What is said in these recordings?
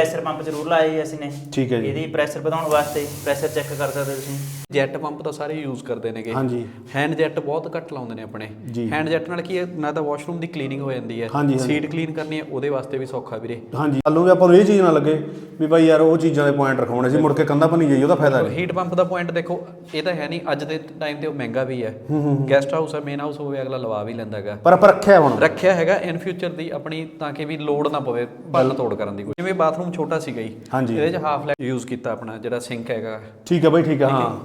Pressure pump ਜ਼ਰੂਰ ਲਾਇਆ ਜੀ ਅਸੀਂ ਨੇ। ਠੀਕ ਹੈ ਜੀ। ਇਹਦੀ ਪ੍ਰੈਸ਼ਰ ਵਧਾਉਣ ਵਾਸਤੇ ਪ੍ਰੈਸ਼ਰ ਚੈੱਕ ਕਰ ਸਕਦੇ ਹੋ ਤੁਸੀਂ। ਜੈਟ ਪੰਪ ਤਾਂ ਸਾਰੇ ਯੂਜ਼ ਕਰਦੇ ਨੇਗੇ। ਹਾਂਜੀ। ਹੈਂਡ ਜੈਟ ਬਹੁਤ ਘੱਟ ਲਾਉਂਦੇ ਨੇ ਆਪਣੇ। ਹੈਂਡ ਜੈਟ ਨਾਲ ਕੀ ਹੈ ਨਾ ਤਾਂ ਵਾਸ਼ਰੂਮ ਦੀ ਕਲੀਨਿੰਗ ਹੋ ਜਾਂਦੀ ਹੈ। ਸੀਟ ਕਲੀਨ ਕਰਨੀ ਹੈ ਉਹਦੇ ਵਾਸਤੇ ਵੀ ਸੌਖਾ ਵੀਰੇ। ਹਾਂਜੀ ਕੱਲ ਨੂੰ ਵੀ ਆਪਾਂ ਨੂੰ ਇਹ ਚੀਜ਼ ਨਾ ਲੱਗੇ ਵੀ ਭਾਈ ਯਾਰ ਉਹ ਚੀਜ਼ਾਂ ਦੇ ਪੁਆਇੰਟ ਰਖਾਉਣੇ ਸੀ ਮੁੜ ਕੇ ਕੰਧਾ ਭੰਨੀ ਜਾਈ ਉਹਦਾ ਫਾਇਦਾ ਨਹੀਂ। ਹੀਟ ਪੰਪ ਦਾ ਪੁਆਇੰਟ ਦੇਖੋ ਇਹ ਤਾਂ ਹੈ ਨਹੀਂ ਅੱਜ ਦੇ ਟਾਈਮ ਤੇ ਉਹ ਮਹਿੰਗਾ ਵੀ ਹੈ। ਗੈਸਟ ਹਾਊਸ ਹੈ। ਮੇਨ ਹਾਊਸ ਹੋਵੇ ਅਗਲਾ ਲਵਾ ਵੀ ਲੈਂਦਾ ਹੈਗਾ। ਪਰ ਆਪਾਂ ਰੱਖਿਆ ਹੁਣ। ਰੱਖਿਆ ਹੈਗਾ ਇਨ ਫਿਊਚਰ ਦੀ ਆਪਣੀ ਤਾਂ ਕਿ ਵੀ ਲੋਡ ਨਾ ਪਵੇ ਭੰਨ ਤੋੜ ਕਰਨ ਦੀ ਕੋਈ। ਜਿਵੇਂ ਬਾਥਰੂਮ ਛੋਟਾ ਸੀਗਾ ਹਾਂਜੀ। ਇਹਦੇ ਚ ਹਾਫ ਲੈਗ ਯੂਜ਼ ਕੀਤਾ ਆਪਣਾ ਜਿਹੜਾ ਸਿੰਕ ਹੈਗਾ। ਠੀਕ ਹੈ ਬਾਈ ਠੀਕ ਹੈ ਹਾਂ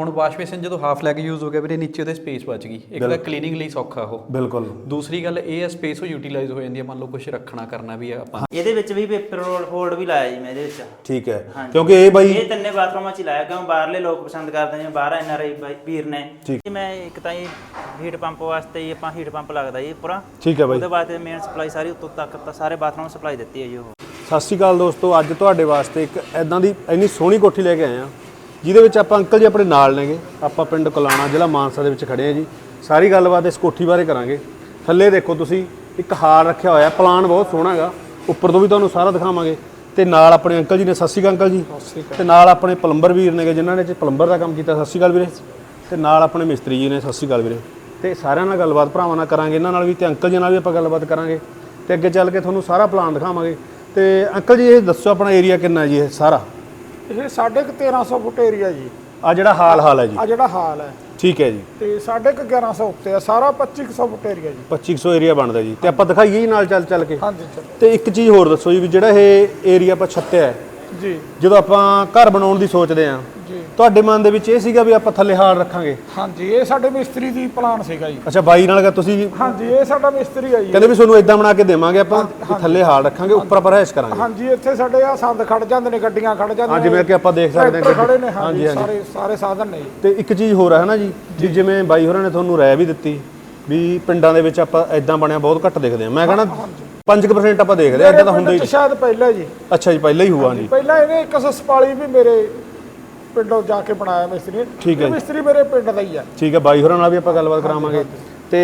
ਹੁਣ ਵਾਸ਼ ਬੇਸਿਨ ਜਦੋਂ ਹਾਫ ਲੈਗ ਯੂਜ਼ ਹੋ ਗਿਆ ਵੀਰੇ ਨੀਚੇ ਉਹਦੇ ਸਪੇਸ ਬਚ ਗਈ। ਇੱਕ ਤਾਂ ਕਲੀਨਿੰਗ ਲਈ ਸੌਖਾ ਉਹ। ਬਿਲਕੁਲ। ਦੂਸਰੀ ਗੱਲ ਇਹ ਹੈ ਸਪੇਸ ਉਹ ਯੂਟਿਲਾਈਜ਼ ਹੋ ਜਾਂਦੀ ਹੈ ਮੰਨ ਲਓ ਕੁਝ ਰੱਖਣਾ ਕਰਨਾ ਵੀ ਹੈ ਆਪਾਂ। ਇਹਦੇ ਵਿੱਚ ਵੀ ਪੇਪਰ ਰੋਲ ਫੋਲਡ ਵੀ ਲਾਇਆ ਜੀ ਮੈਂ ਇਹਦੇ ਵਿੱਚ। ਠੀਕ ਹੈ। ਹਾਂਜੀ। ਕਿਉਂਕਿ ਇਹ ਬਾਈ ਇਹ ਤਿੰਨੇ ਬਾਥਰੂਮਾਂ 'ਚ ਹੀ ਲਾਇਆ ਕਿਉਂ ਬਾਹਰਲੇ ਲੋਕ ਪਸੰਦ ਕਰਦੇ ਨੇ ਬਾਹਰ ਐਨ ਆਰ ਆਈ ਵੀਰ ਨੇ। ਠੀਕ। ਜੀ ਮੈਂ ਇੱਕ ਤਾਂ ਇਹ ਹੀਟ ਪੰਪ ਵਾਸਤੇ ਹੀ ਆਪਾਂ ਹੀਟ ਪੰਪ ਲੱਗਦਾ ਜੀ ਪੂਰਾ। ਠੀਕ ਹੈ ਬਾਈ। ਉਹਦੇ ਬਾਅਦ ਮੇਨ ਸਪਲਾਈ ਸਾਰੀ ਉੱਤੋਂ ਤੱਕ ਤਾਂ ਸਾਰੇ ਬਾਥਰੂਮ ਸਪਲਾਈ ਦਿੱਤੀ ਹੈ ਜੀ ਉਹ। ਸਤਿ ਸ਼੍ਰੀ ਅਕਾਲ ਦੋਸਤੋ ਅੱਜ ਤੁਹਾਡੇ ਵਾਸਤੇ ਇੱਕ ਐਦਾਂ ਦੀ ਇੰਨੀ ਸੋਹਣੀ ਕੋਠੀ ਲੈ ਕੇ ਆਏ ਆ ਜਿਹਦੇ ਵਿੱਚ ਆਪਾਂ ਅੰਕਲ ਜੀ ਆਪਣੇ ਨਾਲ ਨੇਗੇ। ਆਪਾਂ ਪਿੰਡ ਕੁਲਾਣਾ ਜ਼ਿਲ੍ਹਾ ਮਾਨਸਾ ਦੇ ਵਿੱਚ ਖੜੇ ਆ ਜੀ। ਸਾਰੀ ਗੱਲਬਾਤ ਇਸ ਕੋਠੀ ਬਾਰੇ ਕਰਾਂਗੇ। ਥੱਲੇ ਦੇਖੋ ਤੁਸੀਂ ਇੱਕ ਹਾਲ ਰੱਖਿਆ ਹੋਇਆ ਪਲਾਨ ਬਹੁਤ ਸੋਹਣਾ ਹੈਗਾ। ਉੱਪਰ ਤੋਂ ਵੀ ਤੁਹਾਨੂੰ ਸਾਰਾ ਦਿਖਾਵਾਂਗੇ। ਤੇ ਨਾਲ ਆਪਣੇ ਅੰਕਲ ਜੀ ਨੇ ਸਤਿ ਸ਼੍ਰੀ ਅਕਾਲ ਅੰਕਲ ਜੀ। ਤੇ ਨਾਲ ਆਪਣੇ ਪਲੰਬਰ ਵੀਰ ਨੇਗੇ ਜਿਨ੍ਹਾਂ ਨੇ ਪਲੰਬਰ ਦਾ ਕੰਮ ਕੀਤਾ ਸਤਿ ਸ਼੍ਰੀ ਅਕਾਲ ਵੀਰੇ। ਤੇ ਨਾਲ ਆਪਣੇ ਮਿਸਤਰੀ ਜੀ ਨੇ ਸਤਿ ਸ਼੍ਰੀ ਅਕਾਲ ਵੀਰੇ। ਤੇ ਸਾਰਿਆਂ ਨਾਲ ਗੱਲਬਾਤ ਭਰਾਵਾਂ ਨਾਲ ਕਰਾਂਗੇ। ਇਹਨਾਂ ਨਾਲ ਵੀ ਤੇ ਅੰਕਲ ਜੀ ਨਾਲ ਵੀ ਆਪਾਂ ਗੱਲਬਾਤ ਕਰਾਂਗੇ। ਤੇ ਅੱਗੇ ਚੱਲ ਕੇ ਤੁਹਾਨੂੰ ਸਾਰਾ ਪਲਾਨ ਦਿਖਾਵਾਂਗੇ। ਤੇ ਅੰਕਲ ਜੀ ਇਹ ਦੱਸੋ ਆਪਣਾ ਏਰੀਆ ਕਿੰਨਾ ਜੀ ਇਹ ਸਾਰਾ? ਇਹ ਸਾਢੇ ਕੁ 1300 ਫੁੱਟ ਏਰੀਆ ਜੀ। ਆ ਜਿਹੜਾ ਹਾਲ ਹਾਲ ਹੈ ਜੀ। ਆ ਜਿਹੜਾ ਹਾਲ ਹੈ। ਠੀਕ ਹੈ ਜੀ। ਤੇ ਸਾਢੇ ਕੁ 1100 ਉੱਤੇ ਆ ਸਾਰਾ 2500 ਫੁੱਟ ਏਰੀਆ ਜੀ। 2500 ਏਰੀਆ ਬਣਦਾ ਜੀ। ਤੇ ਆਪਾਂ ਦਿਖਾਈਏ ਜੀ ਨਾਲ ਚੱਲ ਚੱਲ ਕੇ। ਹਾਂਜੀ ਚਲੋ। ਤੇ ਇੱਕ ਚੀਜ਼ ਹੋਰ ਦੱਸੋ ਜੀ ਵੀ ਜਿਹੜਾ ਇਹ ਏਰੀਆ ਆਪਾਂ ਛੱਤਿਆ ਹੈ ਜੀ। ਜਦੋਂ ਆਪਾਂ ਘਰ ਬਣਾਉਣ ਦੀ ਸੋਚਦੇ ਆ ਜੀ। ਤੁਹਾਡੇ ਮਨ ਦੇ ਵਿੱਚ ਇਹ ਸੀਗਾ ਵੀ ਆਪਾਂ ਥੱਲੇ ਹਾਲ ਰੱਖਾਂਗੇ? ਹਾਂਜੀ ਇਹ ਸਾਡੇ ਮਿਸਤਰੀ ਦੀ ਪਲਾਨ ਸੀਗਾ ਜੀ। ਅੱਛਾ ਬਾਈ ਨਾਲ ਗਾ ਤੁਸੀਂ ਹਾਂਜੀ ਇਹ ਸਾਡਾ ਮਿਸਤਰੀ ਆ ਜੀ। ਕਹਿੰਦੇ ਵੀ ਤੁਹਾਨੂੰ ਇਦਾਂ ਬਣਾ ਕੇ ਦੇਵਾਂਗੇ ਆਪਾਂ ਵੀ ਥੱਲੇ ਹਾਲ ਰੱਖਾਂਗੇ ਉੱਪਰ ਆਪਾਂ ਰਹਿਸ਼ ਕਰਾਂਗੇ। ਹਾਂਜੀ ਇੱਥੇ ਸਾਡੇ ਆ ਸੰਦ ਖੜ ਜਾਂਦੇ ਨੇ ਗੱਡੀਆਂ ਖੜ ਜਾਂਦੀਆਂ ਹਾਂ, ਜਿਵੇਂ ਕਿ ਆਪਾਂ ਦੇਖ ਸਕਦੇ ਹਾਂ ਖੜੇ ਨੇ ਹਾਂਜੀ। ਸਾਰੇ ਸਾਰੇ ਸਾਧਨ ਨੇ ਤੇ ਇੱਕ ਚੀਜ਼ ਹੋਰ ਹੈ ਨਾ ਜੀ ਜਿਵੇਂ ਬਾਈ ਹੋਰਾਂ ਨੇ ਤੁਹਾਨੂੰ ਰਾਏ ਵੀ ਦਿੱਤੀ ਵੀ ਪਿੰਡਾਂ ਦੇ ਵਿੱਚ ਆਪਾਂ ਇਦਾਂ ਬਣਿਆ ਬਹੁਤ ਘੱਟ ਦੇਖਦੇ ਆ ਮੈਂ ਕਹਿੰਦਾ 5% ਆਪਾਂ ਦੇਖਦੇ ਆ ਇਦਾਂ ਤਾਂ ਹੁੰਦਾ ਹੀ ਸ਼ਾਇਦ ਪਹਿਲਾਂ ਜੀ। ਅੱਛਾ ਜੀ ਪਹਿਲਾਂ ਹੀ ਹੁਆ ਜੀ ਪਹਿਲਾਂ ਇਹਨੇ ਇੱਕ ਸਸਪਾਲੀ ਵੀ ਮੇਰੇ ਪਿੰਡੋਂ ਜਾ ਕੇ ਬਣਾਇਆ ਮਿਸਤਰੀ। ਨੇ ਠੀਕ ਹੈ ਇਹ ਜੀ। ਮਿਸਤਰੀ ਮੇਰੇ ਪਿੰਡ ਦਾ ਹੀ ਆ ਠੀਕ ਹੈ ਬਾਈ ਹੋਰਾਂ ਨਾਲ ਵੀ ਆਪਾਂ ਗੱਲਬਾਤ ਕਰਾਵਾਂਗੇ। ਤੇ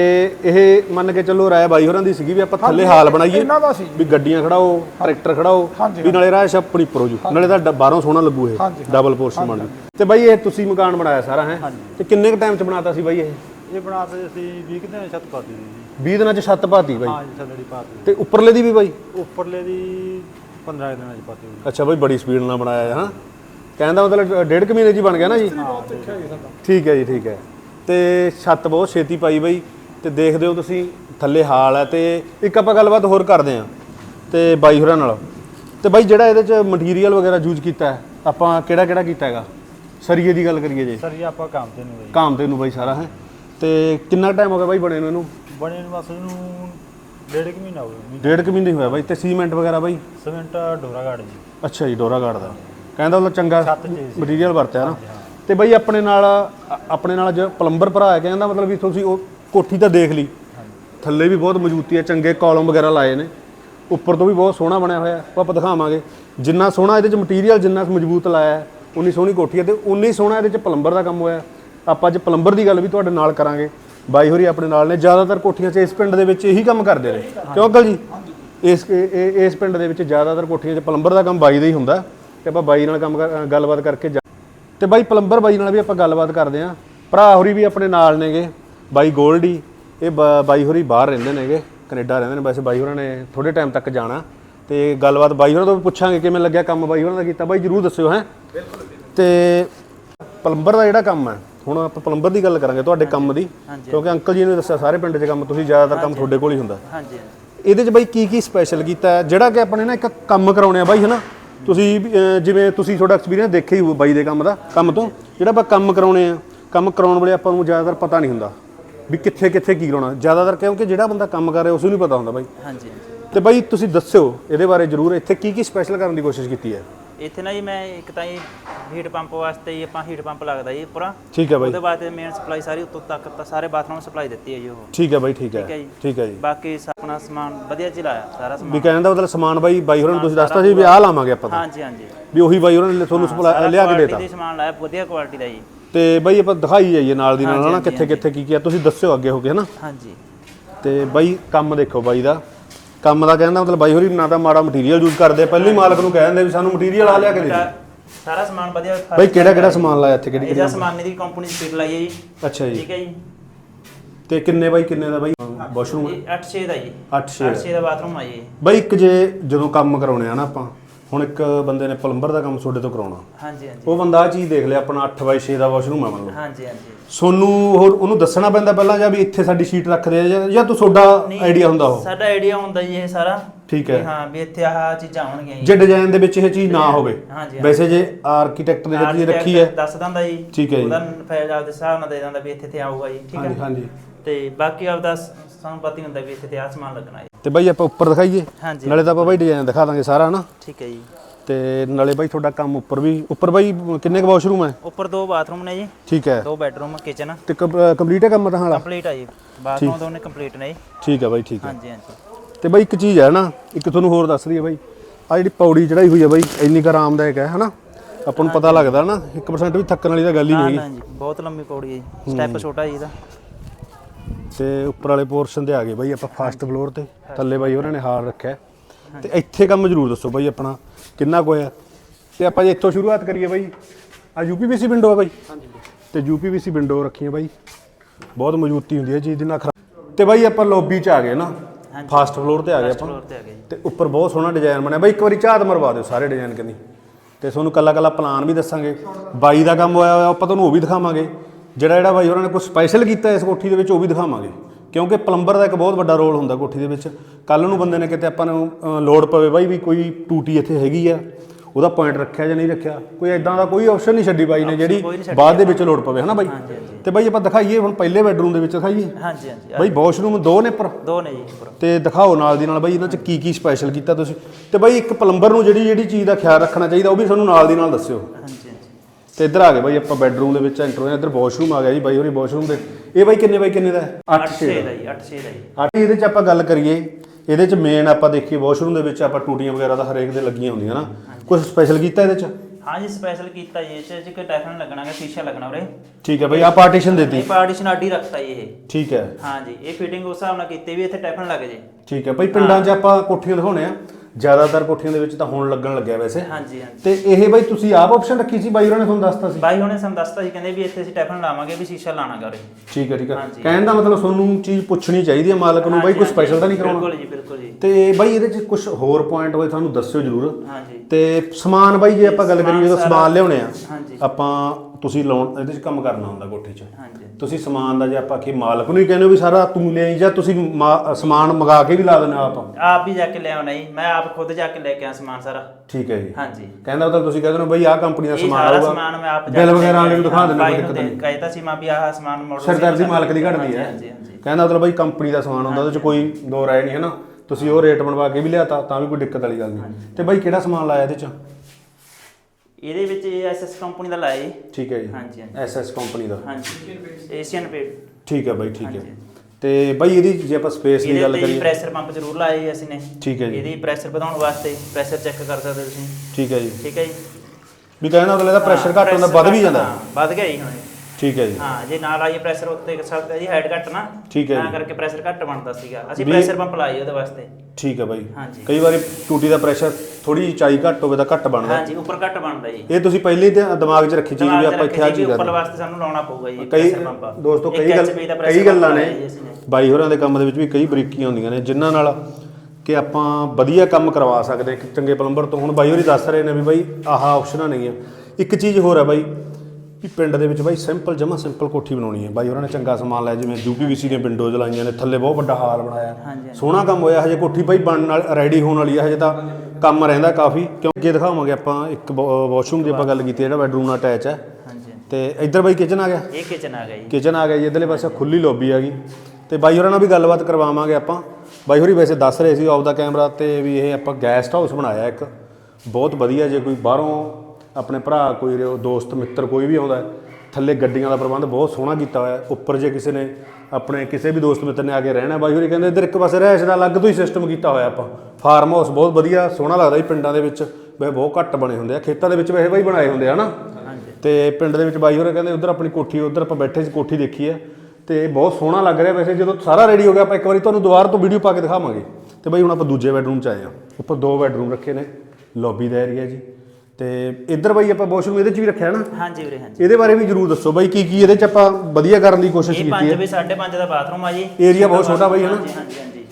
ਇਹ ਮੰਨ ਕੇ ਚੱਲੋ ਰਾਏ ਬਾਈ ਹੋਰਾਂ ਦੀ ਸੀਗੀ ਵੀ ਆਪਾਂ ਥੱਲੇ ਹਾਲ ਬਣਾਈਏ ਇਹਨਾਂ ਦਾ ਸੀ। ਵੀ ਗੱਡੀਆਂ ਖੜਾਓ ਟਰੈਕਟਰ ਖੜਾਓ ਹਾਂਜੀ, ਵੀ ਨਾਲੇ ਰਾਇਸ਼ ਆਪਣੀ ਉੱਪਰੋਂ ਜੂ। ਨਾਲੇ ਤਾਂ ਡ- ਬਾਹਰੋਂ ਸੋਹਣਾ ਲੱਗੂ ਇਹ ਹਾਂਜੀ, ਡਬਲ ਪੋਰਸ਼ਨ ਬਣ ਜੂ। ਤੇ ਬਾਈ ਇਹ ਤੁਸੀਂ ਮਕਾਨ ਬਣਾਇਆ ਸਾਰਾ ਹੈ? ਤੇ ਕਿੰਨੇ ਕ ਟਾਈਮ ਚ ਬਣਾਤਾ ਸੀ ਬਾਈ ਇਹ? ਇਹ ਬਣਾਤੇ ਅਸੀਂ 20 ਕੁ ਦਿਨਾਂ 'ਚ ਛੱਤ ਪਾਤੀ ਜੀ। 20 ਦਿਨਾਂ ਚ ਛੱਤ ਪਾਤੀ ਬਾਈ? ਹਾਂ ਜੀ ਥੱਲੜੀ ਪਾਤੀ। ਤੇ ਉੱਪਰਲੇ ਦੀ ਵੀ ਬਾਈ? ਉੱਪਰਲੇ ਦੀ 15 ਦਿਨਾਂ 'ਚ ਪਾਤੀ ਜੀ ਅੱਛਾ ਬਾਈ ਬੜੀ ਸਪੀਡ ਨਾਲ ਬਣਾਇਆ ਹੈ ਹਾਂ? ਕਹਿੰਦਾ ਮਤਲਬ ਡੇਢ ਕੁ ਮਹੀਨੇ ਹੀ ਬਣ ਗਿਆ ਨਾ ਜੀ? ਠੀਕ ਹੈ ਜੀ ਠੀਕ ਹੈ। ਤੇ ਛੱਤ ਬਹੁਤ ਛੇਤੀ ਪਾਈ ਬਾਈ ਤੇ ਦੇਖਦੇ ਹੋ ਤੁਸੀਂ ਥੱਲੇ ਹਾਲ ਹੈ ਤੇ ਇੱਕ ਆਪਾਂ ਗੱਲਬਾਤ ਹੋਰ ਕਰਦੇ ਹਾਂ ਤੇ ਬਾਈ ਹੋਰਾਂ ਨਾਲ। ਤੇ ਬਾਈ ਜਿਹੜਾ ਇਹਦੇ ਚ ਮਟੀਰੀਅਲ ਵਗੈਰਾ ਯੂਜ਼ ਕੀਤਾ ਹੈ ਆਪਾਂ ਕਿਹੜਾ ਕਿਹੜਾ ਕੀਤਾ ਹੈਗਾ? ਸਰੀਏ ਦੀ ਗੱਲ ਕਰੀਏ ਜੇ। ਸਰ ਜੀ ਆਪਾਂ ਕੰਮ ਤੇ ਨਹੀਂ ਬਈ। ਕਾਮ ਤੇ ਨੂੰ ਬਾਈ ਸਾਰਾ ਹੈ। ਤੇ ਕਿੰਨਾ ਟਾਈਮ ਹੋ ਗਿਆ ਬਾਈ ਬਣੇ ਨੂੰ ਇਹਨੂੰ? ਬਣੇ ਨੂੰ ਬਸ ਇਹਨੂੰ ਡੇਢ ਕੁ ਮਹੀਨਾ ਹੋ ਗਿਆ। ਡੇਢ ਕੁ ਮਹੀਨੇ ਹੋਇਆ ਬਾਈ ਤੇ ਸੀਮੈਂਟ ਵਗੈਰਾ ਬਾਈ? ਸਿਮੈਂਟ ਡੋਰਾ ਗਾੜ ਜੀ। ਅੱਛਾ ਜੀ ਡੋਰਾ ਗਾਰਡ ਦਾ। ਕਹਿੰਦਾ ਉਹ ਚੰਗਾ। ਮਟੀਰੀਅਲ ਵਰਤਿਆ ਨਾ। ਤੇ ਬਈ ਆਪਣੇ ਨਾਲ ਆਪਣੇ ਨਾਲ ਜੋ ਪਲੰਬਰ ਭਰਾ ਹੈ ਕਹਿੰਦਾ ਮਤਲਬ ਵੀ ਤੁਸੀਂ ਉਹ ਕੋਠੀ ਤਾਂ ਦੇਖ ਲਈ। ਥੱਲੇ ਵੀ ਬਹੁਤ ਮਜ਼ਬੂਤੀ ਹੈ ਚੰਗੇ ਕਾਲਮ ਵਗੈਰਾ ਲਾਏ ਨੇ। ਉੱਪਰ ਤੋਂ ਵੀ ਬਹੁਤ ਸੋਹਣਾ ਬਣਿਆ ਹੋਇਆ ਉਹ ਆਪਾਂ ਦਿਖਾਵਾਂਗੇ। ਜਿੰਨਾ ਸੋਹਣਾ ਇਹਦੇ ਚ ਮਟੀਰੀਅਲ ਜਿੰਨਾ ਮਜ਼ਬੂਤ ਲਾਇਆ ਹੈ ਉਨੀ ਸੋਹਣੀ ਕੋਠੀ ਹੈ ਤੇ ਉਨੀ ਸੋਹਣਾ ਇਹਦੇ ਚ ਪਲੰਬਰ ਦਾ ਕੰਮ ਹੋਇਆ। ਆਪਾਂ ਅੱਜ ਪਲੰਬਰ ਦੀ ਗੱਲ ਵੀ ਤੁਹਾਡੇ ਨਾਲ ਕਰਾਂਗੇ। ਬਾਈ ਹੋਰੀ ਆਪਣੇ ਨਾਲ ਨੇ। ਜ਼ਿਆਦਾਤਰ ਕੋਠੀਆਂ 'ਚ ਇਸ ਪਿੰਡ ਦੇ ਵਿੱਚ ਇਹੀ ਕੰਮ ਕਰਦੇ ਨੇ। ਕਿਉਂ ਅੰਕਲ ਜੀ? ਇਸ ਇਸ ਪਿੰਡ ਦੇ ਵਿੱਚ ਜ਼ਿਆਦਾਤਰ ਕੋਠੀਆਂ 'ਚ ਪਲੰਬਰ ਦਾ ਕੰਮ ਬਾਈ ਦਾ ਹੀ ਹੁੰਦਾ। ਤੇ ਆਪਾਂ ਬਾਈ ਨਾਲ ਕੰਮ ਕਰ- ਗੱਲਬਾਤ ਕਰਕੇ ਜਾ- ਤੇ ਬਾਈ ਪਲੰਬਰ ਬਾਈ ਨਾਲ ਵੀ ਆਪਾਂ ਗੱਲਬਾਤ ਕਰਦੇ ਆਂ ਭਰਾ ਹੋਰੀ ਵੀ ਆਪਣੇ ਨਾਲ ਨੇਗੇ। ਬਾਈ ਗੋਲਡੀ ਇਹ ਬ- ਬਾਈ ਹੋਰੀ ਬਾਹਰ ਰਹਿੰਦੇ ਨੇਗੇ। ਕੈਨੇਡਾ ਰਹਿੰਦੇ ਨੇ। ਵੈਸੇ ਬਾਈ ਹੋਰਾਂ ਨੇ ਥੋੜੇ ਟਾਈਮ ਤੱਕ ਜਾਣਾ। ਤੇ ਗੱਲਬਾਤ ਬਾਈ ਹੋਰਾਂ ਤੋਂ ਵੀ ਪੁੱਛਾਂਗੇ ਕਿਵੇਂ ਲੱਗਿਆ ਕੰਮ ਬਾਈ ਹੋਰਾਂ ਦਾ ਕੀਤਾ। ਬਾਈ ਜਰੂਰ ਦੱਸਿਓ ਹੈ। ਤੇ ਪਲੰਬਰ ਦਾ ਜਿਹੜਾ ਕੰਮ ਹੈ ਹੁਣ ਆਪਾਂ ਪਲੰਬਰ ਦੀ ਗੱਲ ਕਰਾਂਗੇ ਤੁਹਾਡੇ ਕੰਮ ਦੀ। ਕਿਉਂਕਿ ਅੰਕਲ ਜੀ ਨੇ ਦੱਸਿਆ ਸਾਰੇ ਪਿੰਡ 'ਚ ਕੰਮ ਤੁਸੀਂ ਜ਼ਿਆਦਾਤਰ ਕੰਮ ਤੁਹਾਡੇ ਕੋਲ ਹੀ ਹੁੰਦਾ। ਹਾਂਜੀ ਇਹਦੇ 'ਚ ਬਾਈ ਕੀ ਕੀ ਸਪੈਸ਼ਲ ਕੀਤਾ ਹੈ? ਜਿਹੜਾ ਕਿ ਆਪਾਂ ਨੇ ਨਾ ਇੱਕ ਕੰਮ ਕਰਾਉਣੇ ਆ ਬਾਈ ਹਨਾ? ਤੁਸੀਂ ਅਹ, ਜਿਵੇਂ ਤੁਸੀਂ ਤੁਹਾਡਾ ਐਕਸਪੀਰੀਅੰਸ ਦੇਖਿਆ ਹੀ ਹੋਊ ਬਾਈ ਦੇ ਕੰਮ ਦਾ ਕੰਮ ਤੋਂ ਜਿਹੜਾ ਆਪਾਂ ਕੰਮ ਕਰਾਉਣੇ ਆ ਕੰਮ ਕਰਾਉਣ ਵੇਲੇ ਆਪਾਂ ਨੂੰ ਜ਼ਿਆਦਾਤਰ ਪਤਾ ਨਹੀਂ ਹੁੰਦਾ ਵੀ ਕਿੱਥੇ ਕਿੱਥੇ ਕੀ ਕਰਾਉਣਾ। ਜ਼ਿਆਦਾਤਰ ਕਿਉਂਕਿ ਜਿਹੜਾ ਬੰਦਾ ਕੰਮ ਕਰ ਰਿਹਾ ਉਸ ਨੂੰ ਨਹੀਂ ਪਤਾ ਹੁੰਦਾ ਬਾਈ। ਹਾਂਜੀ ਹਾਂਜੀ। ਤੇ ਬਾਈ ਤੁਸੀਂ ਦੱਸਿਓ ਇਹਦੇ ਬਾਰੇ ਜਰੂਰ ਇੱਥੇ ਕੀ ਕੀ ਸਪੈਸ਼ਲ ਕਰਨ ਦੀ ਕੋਸ਼ਿਸ਼ ਕੀਤੀ ਹੈ? ਇੱਥੇ ਨਾ ਜੀ ਮੈਂ ਇੱਕ ਤਾਂ ਜੀ ਹੀਟ ਪੰਪ ਵਾਸਤੇ ਹੀ ਆਪਾਂ ਹੀਟ ਪੰਪ ਲੱਗਦਾ ਜੀ ਪੂਰਾ। ਠੀਕ ਹੈ ਬਾਈ। ਉਹਦੇ ਬਾਅਦ ਮੇਨ ਸਪਲਾਈ ਸਾਰੀ ਉੱਤੋਂ ਤੱਕ ਤਾਂ ਸਾਰੇ ਬਾਥਰੂਮ ਸਪਲਾਈ ਦਿੱਤੀ ਹੈ ਜੀ ਉਹ। ਠੀਕ ਹੈ ਬਾਈ ਠੀਕ ਹੈ। ਜੀ। ਠੀਕ ਹੈ ਜੀ। ਬਾਕੀ ਆਪਣਾ ਸਮਾਨ ਵਧੀਆ ਚ ਲਾਇਆ ਸਾਰਾ ਵੀ ਸਮਾਨ। ਕਹਿਣ ਦਾ ਮਤਲਬ ਸਮਾਨ ਬਾਈ ਬਾਈ ਹੋਰਾਂ ਨੂੰ ਤੁਸੀਂ ਦੱਸਤਾ ਸੀ ਵੀ ਆਹ ਲਾਵਾਂਗੇ ਆਪਾਂ ਤਾਂ। ਹਾਂਜੀ ਹਾਂਜੀ। ਵੀ ਉਹੀ ਬਾਈ ਹੋਰਾਂ ਨੇ ਤੁਹਾਨੂੰ supply- ਲਿਆ ਕੇ ਦੇਤਾ। ਸਮਾਨ ਲਾਇਆ ਵਧੀਆ ਕੁਆਲਿਟੀ ਦਾ ਜੀ। ਤੇ ਬਾਈ ਆਪਾਂ ਦਿਖਾਈ ਜਾਈਏ ਨਾਲ ਦੀ ਨਾਲ ਹਾਂਜੀ, ਕਿੱਥੇ ਕਿੱਥੇ ਕੀ ਕੀ ਆ। ਤੁਸੀਂ ਦੱਸਿਓ ਅੱਗੇ ਹੋ ਕੇ ਹਨਾ। ਹਾਂਜੀ। ਤੇ ਬਾਈ ਕੰਮ ਦੇਖੋ ਬਾਈ ਦਾ। ਕੰਮ ਦਾ ਕਹਿੰਦਾ ਮਤਲਬ ਬਾਈ ਹੋਰੀ ਨਾ ਤਾਂ ਮਾੜਾ ਮਟੀਰੀਅਲ ਯੂਜ਼ ਕਰਦੇ ਪਹਿਲਾਂ ਹੀ ਮਾਲਕ ਨੂੰ ਕਹਿ ਦਿੰਦੇ ਵੀ ਸਾਨੂੰ ਮਟੀਰੀਅਲ ਆ ਲਿਆ ਕੇ ਦੇ। ਸਾਰਾ ਸਮਾਨ ਵਧੀਆ ਬਾਈ ਕਿਹੜਾ ਕਿਹੜਾ ਸਮਾਨ ਲਾਇਆ ਇੱਥੇ? ਕਿਹੜੀ ਇਹਦਾ ਸਮਾਨ ਦੀ ਕੰਪਨੀ ਸਪੀਡ ਲਾਈ ਹੈ ਜੀ। ਅੱਛਾ ਜੀ। ਠੀਕ ਹੈ ਜੀ। ਤੇ ਕਿੰਨੇ ਬਾਈ ਕਿੰਨੇ ਦਾ ਬਾਈ? ਵਾਸ਼ਰੂਮ? ਇਹ 8 6 ਦਾ ਜੀ। 8 ਛੇ। 8 6 ਦਾ ਬਾਥਰੂਮ ਆ ਜੀ। ਬਾਈ ਇੱਕ ਜੇ ਜਦੋਂ ਕੰਮ ਕਰਾਉਣੇ ਆ ਨਾ ਆਪਾਂ ਹੁਣ ਇੱਕ ਬੰਦੇ ਨੇ ਪਲੰਬਰ ਦਾ ਕੰਮ ਤੁਹਾਡੇ ਤੋਂ ਕਰਾਉਣਾ। ਹਾਂਜੀ ਹਾਂਜੀ। ਉਹ ਬੰਦਾ ਆ ਚੀਜ਼ ਦੇਖ ਲਿਆ ਆਪਣਾ 8 ਬਾਈ 6 ਦਾ ਵਾਸ਼ਰੂਮ ਆ ਮੰਨ ਲਓ। ਹਾਂਜੀ ਹਾਂਜੀ। ਸੋਨੂੰ ਹੋਰ ਉਹਨੂੰ ਦੱਸਣਾ ਪੈਂਦਾ ਪਹਿਲਾਂ ਜਾਂ ਵੀ ਇੱਥੇ ਸਾਡੀ ਸ਼ੀਟ ਰੱਖਦੇ ਆ ਜਾਂ- ਜਾਂ ਤੂੰ ਤੁਹਾਡਾ ਆਈਡੀਆ ਹੁੰਦਾ ਉਹ? ਸਾਡਾ ਆਈਡੀਆ ਹੁੰਦਾ ਜੀ ਇਹ ਸਾਰਾ। ਠੀਕ ਹੈ। ਵੀ ਹਾਂ। ਵੀ ਇੱਥੇ ਆਹ ਚੀਜ਼ਾਂ ਹੋਣਗੀਆਂ ਜੀ। ਜੇ ਡਿਜ਼ਾਈਨ ਦੇ ਵਿੱਚ ਇਹ ਚੀਜ਼ ਨਾ ਹੋਵੇ। ਹਾਂਜੀ, ਵੈਸੇ ਜੇ ਆਰਕੀਟੈਕਟ ਨੇ ਜਿਹੜੀ ਰੱਖੀ ਹੈ। ਦੱਸ ਦਿੰਦਾ ਜੀ। ਠੀਕ ਹੈ ਜੀ। ਉਹਦਾ ਫਾਇਲ ਆਪਦੇ ਹਿਸਾਬ ਨਾਲ ਦੇ ਦਿੰਦਾ ਵੀ ਇੱਥੇ ਤੇ ਆਊਗਾ ਜੀ ਠੀਕ ਹਾਂਜੀ ਹੈ। ਹਾਂਜੀ ਤੇ ਬਾਕੀ ਆਪਦਾ ਸ- ਸਾਨੂੰ ਪਤਾ ਹੀ ਹੁੰਦਾ ਵੀ ਇੱਥੇ ਤੇ ਆਹ ਸਮਾਨ ਲੱਗਣਾ ਹੈ। ਤੇ ਬਾਈ ਆਪਾਂ ਉੱਪਰ ਦਿਖਾਈਏ। ਹਾਂਜੀ। ਨਾਲੇ ਤਾਂ ਆਪਾਂ ਬਾਈ ਡਿਜ਼ਾਈਨ ਦਿਖਾ ਦਾਂਗੇ ਸਾਰਾ ਹਨਾ? ਠੀਕ ਹੈ ਜੀ। ਤੇ ਨਾਲੇ ਬਾਈ ਤੁਹਾਡਾ ਕੰਮ ਉੱਪਰ ਵੀ ਉੱਪਰ ਬਾਈ ਕਿੰਨੇ ਕੁ ਵਾਸ਼ਰੂਮ ਹੈ? ਉੱਪਰ ਦੋ ਬਾਥਰੂਮ ਨੇ ਜੀ। ਠੀਕ ਹੈ। ਦੋ ਬੈਡਰੂਮ ਕਿਚਨ ਤੇ ਕੰਪਲੀਟ ਹੈ ਕੰਮ ਤਾਂ ਹਾਲਾ ਕੰਪਲੀਟ ਆ ਜੀ। ਬਾਥਰੂਮ ਦੋਨੇ ਕੰਪਲੀਟ ਨੇ ਜੀ। ਠੀਕ ਹੈ ਬਾਈ ਠੀਕ ਹੈ। ਹਾਂਜੀ ਹਾਂਜੀ। ਤੇ ਬਾਈ ਇੱਕ ਚੀਜ਼ ਹੈ ਨਾ ਇੱਕ ਤੁਹਾਨੂੰ ਹੋਰ ਦੱਸ ਦਈਏ ਬਾਈ। ਆ ਜਿਹੜੀ ਪੌੜੀ ਚੜਾਈ ਹੋਈ ਹੈ ਬਾਈ ਇੰਨੀ ਕੁ ਆਰਾਮਦਾਇਕ ਹੈ ਹਨਾ? ਆਪਾਂ ਨੂੰ ਪਤਾ ਲੱਗਦਾ ਨਾ 1% ਵੀ ਥੱਕਣ ਵਾਲੀ ਤਾਂ ਗੱਲ ਹੀ ਨਹੀਂ ਹਾਂ ਹੈਗੀ। ਬਹੁਤ ਲੰਮੀ ਪੌੜੀ ਹੈ ਜੀ। ਸਟੈਪ ਛੋਟਾ ਜੀ ਇਹਦਾ। ਤੇ ਉੱਪਰ ਵਾਲੇ ਪੋਰਸ਼ਨ ਤੇ ਆ ਗਏ ਬਾਈ ਆਪਾਂ ਫਸਟ ਫਲੋਰ ਤੇ। ਥੱਲੇ ਬਾਈ ਉਹਨਾਂ ਨੇ ਹਾਲ ਰੱਖਿਆ ਹੈ। ਤੇ ਇੱਥੇ ਕੰਮ ਜ਼ਰੂਰ ਦੱਸੋ ਬਾਈ ਆਪਣਾ ਕਿੰਨਾ ਕੁ ਹੋਇਆ? ਤੇ ਆਪਾਂ ਜੇ ਇੱਥੋਂ ਸ਼ੁਰੂਆਤ ਕਰੀਏ ਬਾਈ ਆ ਯੂਪੀਵੀਸੀ ਵਿੰਡੋ ਆ ਬਾਈ। ਤੇ ਯੂਪੀਵੀਸੀ ਵਿੰਡੋ ਰੱਖੀਆਂ ਬਾਈ। ਬਹੁਤ ਮਜ਼ਬੂਤੀ ਹੁੰਦੀ ਹੈ ਚੀਜ਼ ਦੀ ਨਾ ਖਰਾ- ਤੇ ਬਾਈ ਆਪਾਂ ਲੌਬੀ ਚ ਆ ਗਏ ਨਾ। ਹਾਂਜੀ। ਫਸਟ ਫਲੋਰ ਤੇ ਆ ਗਏ ਆਪਾਂ। ਜੀ। ਤੇ ਉੱਪਰ ਬਹੁਤ ਸੋਹਣਾ ਡਿਜ਼ਾਈਨ ਬਣਿਆ। ਬਾਈ ਇੱਕ ਵਾਰੀ ਝਾਤ ਮਰਵਾ ਦਿਓ ਸਾਰੇ ਡਿਜ਼ਾਈਨ ਕੰਨੀ। ਤੇ ਤੁਹਾਨੂੰ ਕੱਲਾ ਕੱਲਾ ਪਲਾਨ ਵੀ ਦੱਸਾਂਗੇ। ਬਾਈ ਦਾ ਕੰਮ ਹੋਇਆ ਹੋਇਆ ਆਪਾਂ ਤੁਹਾਨੂੰ ਉਹ ਵੀ ਦਿਖਾਵਾਂਗੇ। ਜਿਹੜਾ ਜਿਹੜਾ ਬਾਈ ਉਹਨਾਂ ਨੇ ਕੁਝ ਸਪੈਸ਼ਲ ਕੀਤਾ ਇਸ ਕੋਠੀ ਦੇ ਵਿੱਚ ਉਹ ਵੀ ਦਿਖਾਵਾਂਗੇ। ਕਿਉਂਕਿ ਪਲੰਬਰ ਦਾ ਇੱਕ ਬਹੁਤ ਵੱਡਾ ਰੋਲ ਹੁੰਦਾ ਕੋਠੀ ਦੇ ਵਿੱਚ। ਕੱਲ ਨੂੰ ਬੰਦੇ ਨੇ ਕਿਤੇ ਆਪਾਂ ਨੂੰ ਲੋੜ ਪਵੇ ਬਾਈ ਵੀ ਕੋਈ ਟੂਟੀ ਇੱਥੇ ਹੈਗੀ ਆ ਉਹਦਾ ਪੁਆਇੰਟ ਰੱਖਿਆ ਜਾਂ ਨਹੀਂ ਰੱਖਿਆ ਕੋਈ ਐਦਾਂ ਦਾ ਕੋਈ ਆਪਸ਼ਨ ਨਹੀਂ ਛੱਡੀ ਬਾਈ ਨੇ ਜਿਹੜੀ ਕੋਈ ਬਾਅਦ ਦੇ ਵਿੱਚ ਲੋੜ ਪਵੇ ਹਨਾ ਬਾਈ। ਤੇ ਬਾਈ ਆਪਾਂ ਦਿਖਾਈਏ ਹੁਣ ਪਹਿਲੇ ਬੈਡਰੂਮ ਦੇ ਵਿੱਚ ਦਿਖਾਈਏ। ਹਾਂਜੀ ਹਾਂਜੀ। ਬਾਈ ਵਾਸ਼ਰੂਮ ਦੋ ਨੇ ਪਰ ਦੋ ਨੇ ਜੀ ਉੱਪਰ। ਤੇ ਦਿਖਾਓ ਨਾਲ ਦੀ ਨਾਲ ਬਾਈ ਇਹਨਾਂ ਚ ਕੀ ਕੀ ਸਪੈਸ਼ਲ ਕੀਤਾ ਤੁਸੀਂ। ਤੇ ਬਾਈ ਇੱਕ ਪਲੰਬਰ ਨੂੰ ਜਿਹੜੀ ਜਿਹੜੀ ਚੀਜ਼ ਦਾ ਖਿਆਲ ਰੱਖਣਾ ਚਾਹੀਦਾ ਉਹ ਵੀ ਸਾਨੂੰ ਨਾਲ ਦੀ ਨਾਲ ਦੱਸਿਓ। ਹਾਂਜੀ। ਤੇ ਇੱਧਰ ਆ ਗਏ ਬਾਈ ਆਪਾਂ ਬੈੱਡਰੂਮ ਦੇ ਵਿੱਚ ਐਂਟਰ ਹੋਏ ਹਾਂ। ਇੱਧਰ ਵਾਸ਼ਰੂਮ ਆ ਗਿਆ ਜੀ ਬਾਈ ਹੋਰੀ ਵਾਸ਼ਰੂਮ ਦੇ। ਇਹ ਬਾਈ ਕਿੰਨੇ ਬਾਈ ਕਿੰਨੇ ਦਾ ਹੈ? 8 6 ਦਾ ਜੀ 8 6 ਦਾ ਜੀ। ਅੱਠ ਇਹਦੇ ਚ ਆਪਾਂ ਗੱਲ ਕਰੀਏ ਇਹਦੇ ਚ ਮੇਨ ਆਪਾਂ ਦੇਖੀਏ ਵਾਸ਼ਰੂਮ ਦੇ ਵਿੱਚ ਆਪਾਂ ਟੂਟੀਆਂ ਵਗੈਰਾ ਦਾ ਹਰੇਕ ਦੇ ਲੱਗੀਆਂ ਹੁੰਦੀਆਂ ਨਾ। ਕੁਝ ਸਪੈਸ਼ਲ ਕੀਤਾ ਇਹਦੇ ਚ? ਹਾਂ ਜੀ ਸਪੈਸ਼ਲ ਕੀਤਾ ਜੀ ਇਹ 'ਚ ਇੱਕ ਟੈਫਨ ਲੱਗਣਾ ਹੈ ਸ਼ੀਸ਼ਾ ਲੱਗਣਾ ਉਰੇ। ਠੀਕ ਹੈ ਬਾਈ ਆ ਪਾਰਟੀਸ਼ਨ ਦੇਤੀ। ਇਹ ਪਾਰਟੀਸ਼ਨ ਆਡੀ ਰੱਖਤਾ ਜੀ ਇਹ। ਠੀਕ ਹੈ। ਹਾਂ ਜੀ ਇਹ ਫਿਟਿੰਗ ਉਸ ਹਿਸਾਬ ਨਾਲ ਕੀਤੀ ਵੀ ਇੱਥੇ ਟੈਫਨ ਲੱਗ ਜੇ। ਠੀਕ ਹੈ ਬਾਈ ਪਿੰਡਾਂ 'ਚ ਆਪਾਂ ਕੋਠੀਆਂ ਦਿਖਾਉਣੇ ਆ। ਜ਼ਿਆਦਾਤਰ ਕੋਠੀਆਂ ਦੇ ਵਿੱਚ ਤਾਂ ਹੁਣ ਲੱਗਣ ਲੱਗਿਆ ਵੈਸੇ। ਹਾਂਜੀ ਹਾਂਜੀ। ਤੇ ਇਹ ਬਾਈ ਤੁਸੀਂ ਆਪ ਆਪਸ਼ਨ ਰੱਖੀ ਸੀ? ਬਾਈ ਉਹਨਾਂ ਨੇ ਤੁਹਾਨੂੰ ਦੱਸਤਾ ਸੀ। ਬਾਈ ਹੁਣੇ ਸਾਨੂੰ ਦੱਸਤਾ ਸੀ ਕਹਿੰਦੇ ਵੀ ਇੱਥੇ ਅਸੀਂ ਟੈਫਨ ਲਾਵਾਂਗੇ ਵੀ ਸ਼ੀਸ਼ਾ ਲਾਣਾ ਕਰੇ ਠੀਕ ਹੈ ਠੀਕ ਹੈ। ਹਾਂਜੀ। ਕਹਿਣ ਦਾ ਮਤਲਬ ਤੁਹਾਨੂੰ ਚੀਜ਼ ਪੁੱਛਣੀ ਚਾਹੀਦੀ ਹੈ ਮਾਲਕ ਨੂੰ ਬਾਈ ਕੋਈ ਸਪੈਸ਼ਲ ਤਾਂ ਨਹੀਂ ਕਰਾਉਣਾ? ਬਿਲਕੁਲ ਜੀ ਬਿਲਕੁਲ ਜੀ। ਤੇ ਬਾਈ ਇਹਦੇ 'ਚ ਕੁਝ ਹੋਰ ਪੁਆਇੰਟ ਹੋਏ ਤੁਹਾਨੂੰ ਦੱਸਿਓ ਜਰੂਰ। ਹਾਂਜੀ। ਤੇ ਸਮਾਨ ਬਾਈ ਜੇ ਆਪਾਂ ਗੱਲ ਕਰੀਏ ਜਦੋਂ ਸਾਰਾ- ਸਮਾਨ ਲਿਆਉਣੇ ਆ। ਹਾਂਜੀ। ਆਪਾਂ ਤੁਸੀਂ ਲਾਉਣ ਇਹਦੇ 'ਚ ਕੰਮ ਕਰਨਾ ਹੁੰਦਾ ਕੋਠੀ 'ਚ। ਹਾਂਜੀ। ਤੁਸੀਂ ਸਮਾਨ ਦਾ ਜੇ ਆਪਾਂ ਕਿ ਮਾਲਕ ਨੂੰ ਹੀ ਕਹਿੰਦੇ ਹੋ ਵੀ ਸਾਰਾ ਤੂੰ ਲਿਆਈ ਜਾਂ ਤੁਸੀਂ ਮਾ- ਸਮਾਨ ਮੰਗਾ ਕੇ ਵੀ ਲਾ ਦਿੰਦੇ ਹੋ ਆਪ? ਆਪ ਵੀ ਜਾ ਕੇ ਲੈ ਆਉਣਾ ਜੀ। ਮੈਂ ਆਪ ਖੁਦ ਜਾ ਕੇ ਲੈ ਕੇ ਆਇਆ ਸਮਾਨ ਸਾਰਾ। ਠੀਕ ਹੈ ਜੀ। ਹਾਂਜੀ। ਕਹਿੰਦਾ ਮਤਲਬ ਤੁਸੀਂ ਕਹਿੰਦੇ ਹੋ ਬਈ ਆਹ ਕੰਪਨੀ ਦਾ ਇਹ ਸਮਾਨ ਸਾਰਾ ਆਊਗਾ। ਸਮਾਨ ਮੈਂ ਆਪ ਜਾ ਬਿੱਲ ਕੇ ਵਗੈਰਾ ਲੈ ਵਾਲੇ ਨੂੰ ਦਿਖਾ ਦਿੰਦੇ ਬਾਈ ਕੋਈ ਦਿੱਕਤ ਨਹੀਂ ਕਹਿਤਾ ਸੀ ਮੈਂ ਵੀ ਆਹ ਸਮਾਨ ਮਾਡਲ ਸਰਦਾਰ ਦੀ ਮਾਲਕ ਦੀ ਘਟਦੀ ਹੈ। ਹਾਂਜੀ ਹਾਂਜੀ ਕਹਿੰਦਾ ਮਤਲਬ ਬਈ ਕੰਪਨੀ ਦਾ ਸਮਾਨ ਹੁੰਦਾ ਉਹਦੇ 'ਚ ਕੋਈ ਦੋ ਰਾਏ ਨਹੀਂ ਹੈ ਨਾ। ਤੁਸੀਂ ਉਹ ਰੇਟ ਬਣਵਾ ਕੇ ਵੀ ਲਿਆਤਾ ਤਾਂ ਵੀ ਕੋਈ ਦਿੱਕਤ ਵਾਲੀ ਗੱਲ ਨਹੀਂ। ਤੇ ਬਾਈ ਕਿਹੜਾ ਸਮਾਨ ਲਾਇਆ ਇਹਦੇ 'ਚ? ਇਹਦੇ ਵਿੱਚ ਐਸਐਸ ਕੰਪਨੀ ਦਾ ਲਾਇਆ ਜੀ। ਠੀਕ ਹੈ ਜੀ। ਹਾਂਜੀ, ਹਾਂਜੀ। ਐਸਐਸ ਕੰਪਨੀ ਦਾ। ਹਾਂਜੀ। ਏਸ਼ੀਅਨ ਪੇਡ ਠੀਕ ਹੈ ਬਾਈ ਠੀਕ ਹੈ। ਤੇ ਬਾਈ ਇਹਦੀ ਜੇ ਆਪਾਂ ਸਪੇਸ ਦੀ ਗੱਲ ਕਰੀਏ। ਪ੍ਰੈਸ਼ਰ ਪੰਪ ਜ਼ਰੂਰ ਲਾਇਆ ਜੀ ਅਸੀਂ ਨੇ। ਠੀਕ ਹੈ ਜੀ। ਇਹਦੀ ਪ੍ਰੈਸ਼ਰ ਵਧਾਉਣ ਵਾਸਤੇ ਪ੍ਰੈਸ਼ਰ ਚੈੱਕ ਕਰ ਸਕਦੇ ਤੁਸੀਂ। ਠੀਕ ਹੈ ਜੀ। ਠੀਕ ਹੈ ਜੀ। ਵੀ ਕਹਿੰਦਾ ਮਤਲਬ ਇਹਦਾ ਪ੍ਰੈਸ਼ਰ ਘੱਟ ਹੁੰਦਾ ਵੱਧ ਵੀ ਜਾਂਦਾ। ਵੱਧ ਗਿਆ ਜੀ ਹੁਣ। ਠੀਕ ਹੈ ਜੀ। ਹਾਂ ਜੇ ਨਾਲ ਆਈਏ ਪ੍ਰੈਸ਼ਰ ਉੱਤੇ ਕਰ ਸਕਦਾ ਜੀ ਹਾਈਟ ਘੱਟ ਨਾ ਠੀਕ ਹੈ ਤਾਂ ਜੀ। ਕਰਕੇ ਪ੍ਰੈਸ਼ਰ ਘੱਟ ਬਣਦਾ ਸੀਗਾ। ਅਸੀਂ ਵੀ- ਪ੍ਰੈਸ਼ਰ ਪੰਪ ਲਾਈ ਉਹਦੇ ਵਾਸਤੇ। ਠੀਕ ਹੈ ਬਾਈ। ਹਾਂਜੀ। ਕਈ ਵਾਰੀ ਟੂਟੀ ਦਾ ਪ੍ਰੈਸ਼ਰ ਥੋੜੀ ਚਾਈ ਘੱਟ ਹੋਵੇ ਤਾਂ ਘੱਟ ਬਣਦਾ। ਹਾਂਜੀ ਉੱਪਰ ਘੱਟ ਬਣਦਾ ਜੀ। ਇਹ ਤੁਸੀਂ ਪਹਿਲੇ ਹੀ ਤੇ ਦਿਮਾਗ 'ਚ ਰੱਖੀ ਚੀਜ਼ ਵੀ ਆਪਾਂ ਇੱਥੇ ਆ ਚੀਜ਼ ਉੱਪਰ ਕਰਨੀ ਵਾਸਤੇ ਸਾਨੂੰ ਲਾਉਣਾ ਪਊਗਾ ਜੀ ਕਈ pressure pump। ਦੋਸਤੋ ਇੱਕ ਕਈ ਗੱਲ HP ਦਾ pressure ਕਈ ਗੱਲਾਂ pump ਨੇ। ਲਾਇਆ ਜੀ ਅਸੀਂ ਨੇ। ਬਾਈ ਹੋਰਾਂ ਦੇ ਕੰਮ ਦੇ ਵਿੱਚ ਵੀ ਕਈ ਬਰੀਕੀਆਂ ਹੁੰਦੀਆਂ ਨੇ ਜਿਨ੍ਹਾਂ ਨਾਲ ਕਿ ਆਪਾਂ ਵਧੀਆ ਕੰਮ ਕਰਵਾ ਸਕਦੇ ਇੱਕ ਚੰਗੇ ਪਲੰਬਰ ਤੋਂ। ਹੁਣ ਬਾਈ ਹੋਰੀ ਦੱਸ ਰਹੇ ਨੇ ਵੀ ਬਾਈ ਆਹ ਆਪਸ਼ਨਾਂ ਨਹੀਂ ਆ। ਇੱਕ ਚੀਜ਼ ਹੋਰ ਹੈ ਬਾਈ ਵੀ ਪਿੰਡ ਦੇ ਵਿੱਚ ਬਾਈ ਸਿੰਪਲ ਜਮਾ ਸਿੰਪਲ ਕੋਠੀ ਬਣਾਉਣੀ ਹੈ। ਬਾਈ ਹੋਰਾਂ ਨੇ ਚੰਗਾ ਸਮਾਨ ਲਾਇਆ ਜਿਵੇਂ ਯੂਪੀਵੀਸੀ ਦੀਆਂ ਵਿੰਡੋਜ਼ ਲਾਈਆਂ ਨੇ ਥੱਲੇ ਬਹੁਤ ਵੱਡਾ ਹਾਲ ਬਣਾਇਆ। ਸੋਹਣਾ ਕੰਮ ਹੋਇਆ ਹਜੇ ਕੋਠੀ ਬਾਈ ਬਣਨ ਨਾਲ ਰੈਡੀ ਹੋਣ ਵਾਲੀ ਹੈ ਹਜੇ ਤਾਂ ਕੰਮ ਰਹਿੰਦਾ ਕਾਫੀ। ਕਿਉਂਕਿ ਦਿਖਾਵਾਂਗੇ ਆਪਾਂ ਇੱਕ ਵਾਸ਼ਰੂਮ ਦੀ ਆਪਾਂ ਗੱਲ ਕੀਤੀ ਜਿਹੜਾ ਬੈਡਰੂਮ ਨਾਲ ਅਟੈਚ ਹੈ। ਤੇ ਇੱਧਰ ਬਾਈ ਕਿਚਨ ਆ ਗਿਆ? ਇਹ ਕਿਚਨ ਆ ਗਿਆ ਜੀ। ਕਿਚਨ ਆ ਗਿਆ ਜੀ ਇਧਰਲੇ ਪਾਸੇ ਖੁੱਲੀ ਲੌਬੀ ਆ ਗਈ। ਤੇ ਬਾਈ ਹੋਰਾਂ ਨਾਲ ਵੀ ਗੱਲਬਾਤ ਕਰਵਾਵਾਂਗੇ ਆਪਾਂ। ਬਾਈ ਹੋਰੀ ਵੈਸੇ ਦੱਸ ਰਹੇ ਸੀ ਆਫ ਦਾ ਕੈਮਰਾ ਤੇ ਵੀ ਇਹ ਆਪਾਂ ਗੈਸਟ ਹਾਊਸ ਬਣਾਇਆ ਇੱਕ। ਬਹੁਤ ਵਧੀਆ ਜੇ ਕੋਈ ਬਾਹਰੋਂ ਆਪਣੇ ਭਰਾ ਕੋਈ ਰਿਓ ਦੋਸਤ ਮਿੱਤਰ ਕੋਈ ਵੀ ਆਉਂਦਾ ਥੱਲੇ ਗੱਡੀਆਂ ਦਾ ਪ੍ਰਬੰਧ ਬਹੁਤ ਸੋਹਣਾ ਕੀਤਾ ਹੋਇਆ। ਉੱਪਰ ਜੇ ਕਿਸੇ ਨੇ ਆਪਣੇ ਕਿਸੇ ਵੀ ਦੋਸਤ ਮਿੱਤਰ ਨੇ ਆ ਕੇ ਰਹਿਣਾ ਬਾਈ ਹੋਰੀ ਕਹਿੰਦੇ ਇੱਧਰ ਇੱਕ ਪਾਸੇ ਰਹਿਸ਼ ਦਾ ਅਲੱਗ ਤੋਂ ਹੀ ਸਿਸਟਮ ਕੀਤਾ ਹੋਇਆ ਆਪਾਂ। ਫਾਰਮ ਹਾਊਸ ਬਹੁਤ ਵਧੀਆ ਸੋਹਣਾ ਲੱਗਦਾ ਜੀ ਪਿੰਡਾਂ ਦੇ ਵਿੱਚ। ਵੈਸੇ ਬਹੁਤ ਘੱਟ ਬਣੇ ਹੁੰਦੇ ਆ ਖੇਤਾਂ ਦੇ ਵਿੱਚ ਵੈਸੇ ਬਾਈ ਬਣਾਏ ਹੁੰਦੇ ਆ ਹਾਂਜੀ। ਤੇ ਪਿੰਡ ਦੇ ਵਿੱਚ ਬਾਈ ਹੋਰੇ ਕਹਿੰਦੇ ਉਧਰ ਆਪਣੀ ਕੋਠੀ ਉਧਰ ਆਪਾਂ ਬੈਠੇ ਸੀ ਕੋਠੀ ਦੇਖੀ ਹੈ। ਤੇ ਬਹੁਤ ਸੋਹਣਾ ਲੱਗ ਰਿਹਾ ਵੈਸੇ ਜਦੋਂ ਸਾਰਾ ਰੈਡੀ ਹੋ ਗਿਆ ਆਪਾਂ ਇੱਕ ਵਾਰੀ ਤੁਹਾਨੂੰ ਦੁਬਾਰਾ ਤੋਂ ਵੀਡੀਓ ਪਾ ਕੇ ਦਿਖਾਵਾਂਗੇ। ਤੇ ਬਾਈ ਹੁਣ ਆਪਾਂ ਦੂਜੇ ਬੈਡਰੂਮ ਚ ਆਏ ਆ ਉੱਪਰ ਦੋ ਬੈਡਰੂਮ ਰੱਖੇ ਨੇ ਲੌਬੀ ਦਾ ਏਰੀਆ ਜੀ। ਤੇ ਇੱਧਰ ਬਾਈ ਆਪਾਂ ਵਾਸ਼ਰੂਮ ਇਹਦੇ ਚ ਵੀ ਰੱਖਿਆ ਨਾ? ਹਾਂਜੀ ਵੀਰੇ ਹਾਂਜੀ। ਇਹਦੇ ਬਾਰੇ ਵੀ ਜਰੂਰ ਦੱਸੋ ਬਾਈ ਕੀ ਕੀ ਇਹਦੇ ਚ ਆਪਾਂ ਵਧੀਆ ਕਰਨ ਦੀ ਕੋਸ਼ਿਸ਼ ਇਹ ਕੀਤੀ 5 ਹੈ ਵੀ 5.5 ਦਾ ਬਾਥਰੂਮ ਆ ਜੀ। ਏਰੀਆ ਬਹੁਤ ਛੋਟਾ ਬਾਈ, ਹਨਾ? ਹਾਂਜੀ ਹਾਂਜੀ ਹਾਂਜੀ।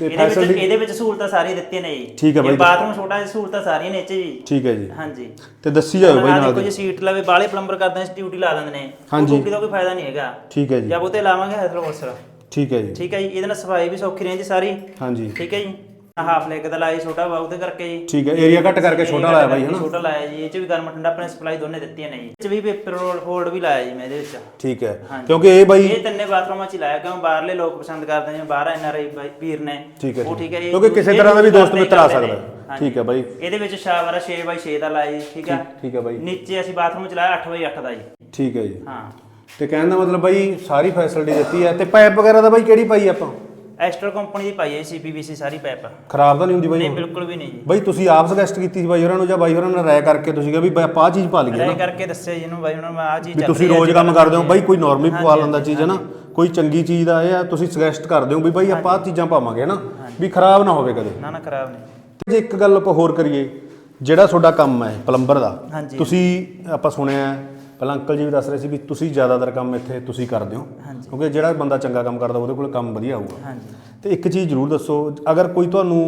ਤੇ ਇਹਦੇ ਵਿੱਚ facility- ਇਹਦੇ ਵਿੱਚ ਸਹੂਲਤਾਂ ਸਾਰੀਆਂ ਦਿੱਤੀਆਂ ਨੇ ਜੀ। ਠੀਕ ਹੈ ਬਾਈ। ਇਹ ਬਾਥਰੂਮ ਛੋਟਾ ਹੈ ਸਹੂਲਤਾਂ ਸਾਰੀਆਂ ਨੇ ਇਹ 'ਚ ਜੀ। ਠੀਕ ਹੈ ਜੀ। ਹਾਂਜੀ। ਤੇ ਦੱਸੀ ਜਾਓ ਬਾਈ ਨਾਲ ਨਾਲ ਕੋਈ ਦੀ। ਸੀਟ ਲਵੇ ਬਾਲੇ ਪਲੰਬਰ ਕਰਦੇ ਨੇ ਡਿਊਟੀ ਲਾ ਦਿੰਦੇ ਨੇ। ਹਾਂਜੀ। ਡਿਊਟੀ ਦਾ ਕੋਈ ਫਾਇਦਾ ਨਹੀਂ ਹੈਗਾ। ਠੀਕ ਹੈ ਜੀ। ਜਾਂ ਉਹ ਤੇ ਲਾਵਾਂਗੇ ਹੈਸਲ ਵਸਰ ਠੀਕ ਹੈ ਜੀ। ਠੀਕ ਹੈ ਜੀ ਇਹਦੇ ਨਾਲ ਸਫ਼ਾਈ ਵੀ ਸੌਖੀ ਰਹਿੰਦੀ ਸਾਰੀ। ਹਾਂਜੀ। ਠੀਕ ਹੈ ਜੀ। ਹਾਫ ਲੈਗ ਦਾ ਲਾਇਆ ਛੋਟਾ ਵਾ ਉਹਦੇ ਕਰਕੇ ਜੀ। ਠੀਕ ਹੈ ਏਰੀਆ ਘੱਟ ਕਰਕੇ ਛੋਟਾ ਲਾਇਆ ਬਾਈ ਹਨਾ? ਛੋਟਾ ਲਾਇਆ ਜੀ ਇਹ ਚ ਵੀ ਗਰਮ ਠੰਡਾ ਆਪਣੇ ਸਪਲਾਈ ਦੋਨੇ ਦਿੱਤੀਆਂ ਨੇ ਜੀ। ਇਹ ਚ ਵੀ ਪੇਪਰ ਰੋਲ ਫੋਲਡ ਵੀ ਲਾਇਆ ਜੀ ਮੈਂ ਇਹਦੇ ਵਿੱਚ। ਠੀਕ ਹੈ। ਕਿਉਂਕਿ ਇਹ ਬਾਈ ਇਹ ਤਿੰਨੇ ਬਾਥਰੂਮਾਂ ਚ ਲਾਇਆ ਕਿਉਂ ਬਾਹਰਲੇ ਲੋਕ ਪਸੰਦ ਕਰਦੇ ਨੇ ਬਾਹਰ ਐਨ ਆਰ ਆਈ ਵੀਰ ਨੇ। ਉਹ। ਠੀਕ ਹੈ ਜੀ। ਕਿਉਂਕਿ ਕਿਸੇ ਤਰ੍ਹਾਂ ਦਾ ਵੀ ਦੋਸਤ ਮਿੱਤਰ ਆ। ਸਕਦਾ। ਠੀਕ ਹੈ ਬਾਈ। ਇਹਦੇ ਵਿੱਚ ਸ਼ਾਵਰ 6x6 ਦਾ ਲਾਇਆ ਜੀ ਠੀਕ ਹੈ। ਠੀਕ ਹੈ ਬਾਈ। ਨੀਚੇ ਅਸੀਂ ਬਾਥਰੂਮ ਚ ਲਾਇਆ 8x8 ਦਾ ਜੀ। ਠੀਕ ਹੈ ਜੀ। ਹਾਂ। ਤੇ ਕਹਿਣ ਦਾ ਮਤਲਬ ਬਾਈ ਸਾਰੀ ਫੈਸਿਲਿਟੀ ਦਿੱਤੀ ਹੈ। ਤੇ ਪਾਈਪ ਵਗੈਰਾ ਦਾ ਬਾਈ ਕਿਹੜੀ ਪਾਈ ਆਪਾਂ? ਐਸਟਰ ਕੰਪਨੀ ਦੀ ਪਾਈ ਹੈ ਸੀਪੀਵੀਸੀ ਸਾਰੀ ਪਾਈਪ ਖਰਾਬ ਤਾਂ ਨਹੀਂ ਹੁੰਦੀ ਬਾਈ ਨਹੀਂ ਹੁਣ? ਬਿਲਕੁਲ ਵੀ ਨਹੀਂ ਜੀ। ਬਾਈ ਤੁਸੀਂ ਆਪ ਸੁਜੈਸਟ ਕੀਤੀ ਸੀ ਬਾਈ ਹੋਰਾਂ ਨੂੰ ਜਾਂ ਬਾਈ ਹੋਰਾਂ ਨੇ ਰਾਏ ਕਰਕੇ ਤੁਸੀਂ ਕਿਹਾ ਵੀ ਬਾਈ ਆਪਾਂ ਆਹ ਚੀਜ਼ ਪਾ ਲਈਏ ਰਾਏ ਨਾ? ਕਰਕੇ ਦੱਸਿਆ ਜੀ ਇਹਨੂੰ ਬਾਈ ਉਹਨਾਂ ਨੂੰ ਆਹ ਚੀਜ਼ ਵੀ ਚੱਲ ਤੁਸੀਂ ਰਹੀ ਹੈ ਰੋਜ਼ ਕੰਮ। ਕਰਦੇ ਹੋ ਬਾਈ ਕੋਈ ਨਾਰਮਲੀ ਪਵਾ ਲੈਂਦਾ ਚੀਜ਼ ਹੈ ਨਾ ਕੋਈ ਚੰਗੀ ਚੀਜ਼ ਦਾ ਇਹ ਆ ਤੁਸੀਂ ਸੁਜੈਸਟ ਕਰਦੇ ਹੋ ਵੀ ਬਾਈ ਆਪਾਂ ਆਹ ਚੀਜ਼ਾਂ ਪਾਵਾਂਗੇ ਨਾ ਵੀ ਖਰਾਬ ਨਾ ਹੋਵੇ ਕਦੇ। ਨਾ ਨਾ ਖਰਾਬ ਨਹੀਂ। ਜੇ ਇੱਕ ਗੱਲ ਆਪਾਂ ਹੋਰ ਕਰੀਏ ਜਿਹੜਾ ਤੁਹਾਡਾ ਕੰਮ ਹੈ ਪਲੰਬਰ ਦਾ ਹਾਂਜੀ। ਤੁਸੀਂ ਆਪਾਂ ਸੁਣਿਆ ਹੈ, ਪਹਿਲਾਂ ਅੰਕਲ ਜੀ ਵੀ ਦੱਸ ਰਹੇ ਸੀ ਵੀ ਤੁਸੀਂ ਜ਼ਿਆਦਾਤਰ ਕੰਮ ਇੱਥੇ ਤੁਸੀਂ ਕਰਦੇ ਹੋ ਹਾਂਜੀ। ਕਿਉਂਕਿ ਜਿਹੜਾ ਬੰਦਾ ਚੰਗਾ ਕੰਮ ਕਰਦਾ ਉਹਦੇ ਕੋਲ ਕੰਮ ਵਧੀਆ ਆਊਗਾ ਹਾਂਜੀ। ਤੇ ਇੱਕ ਚੀਜ਼ ਜ਼ਰੂਰ ਦੱਸੋ ਅਗਰ ਕੋਈ ਤੁਹਾਨੂੰ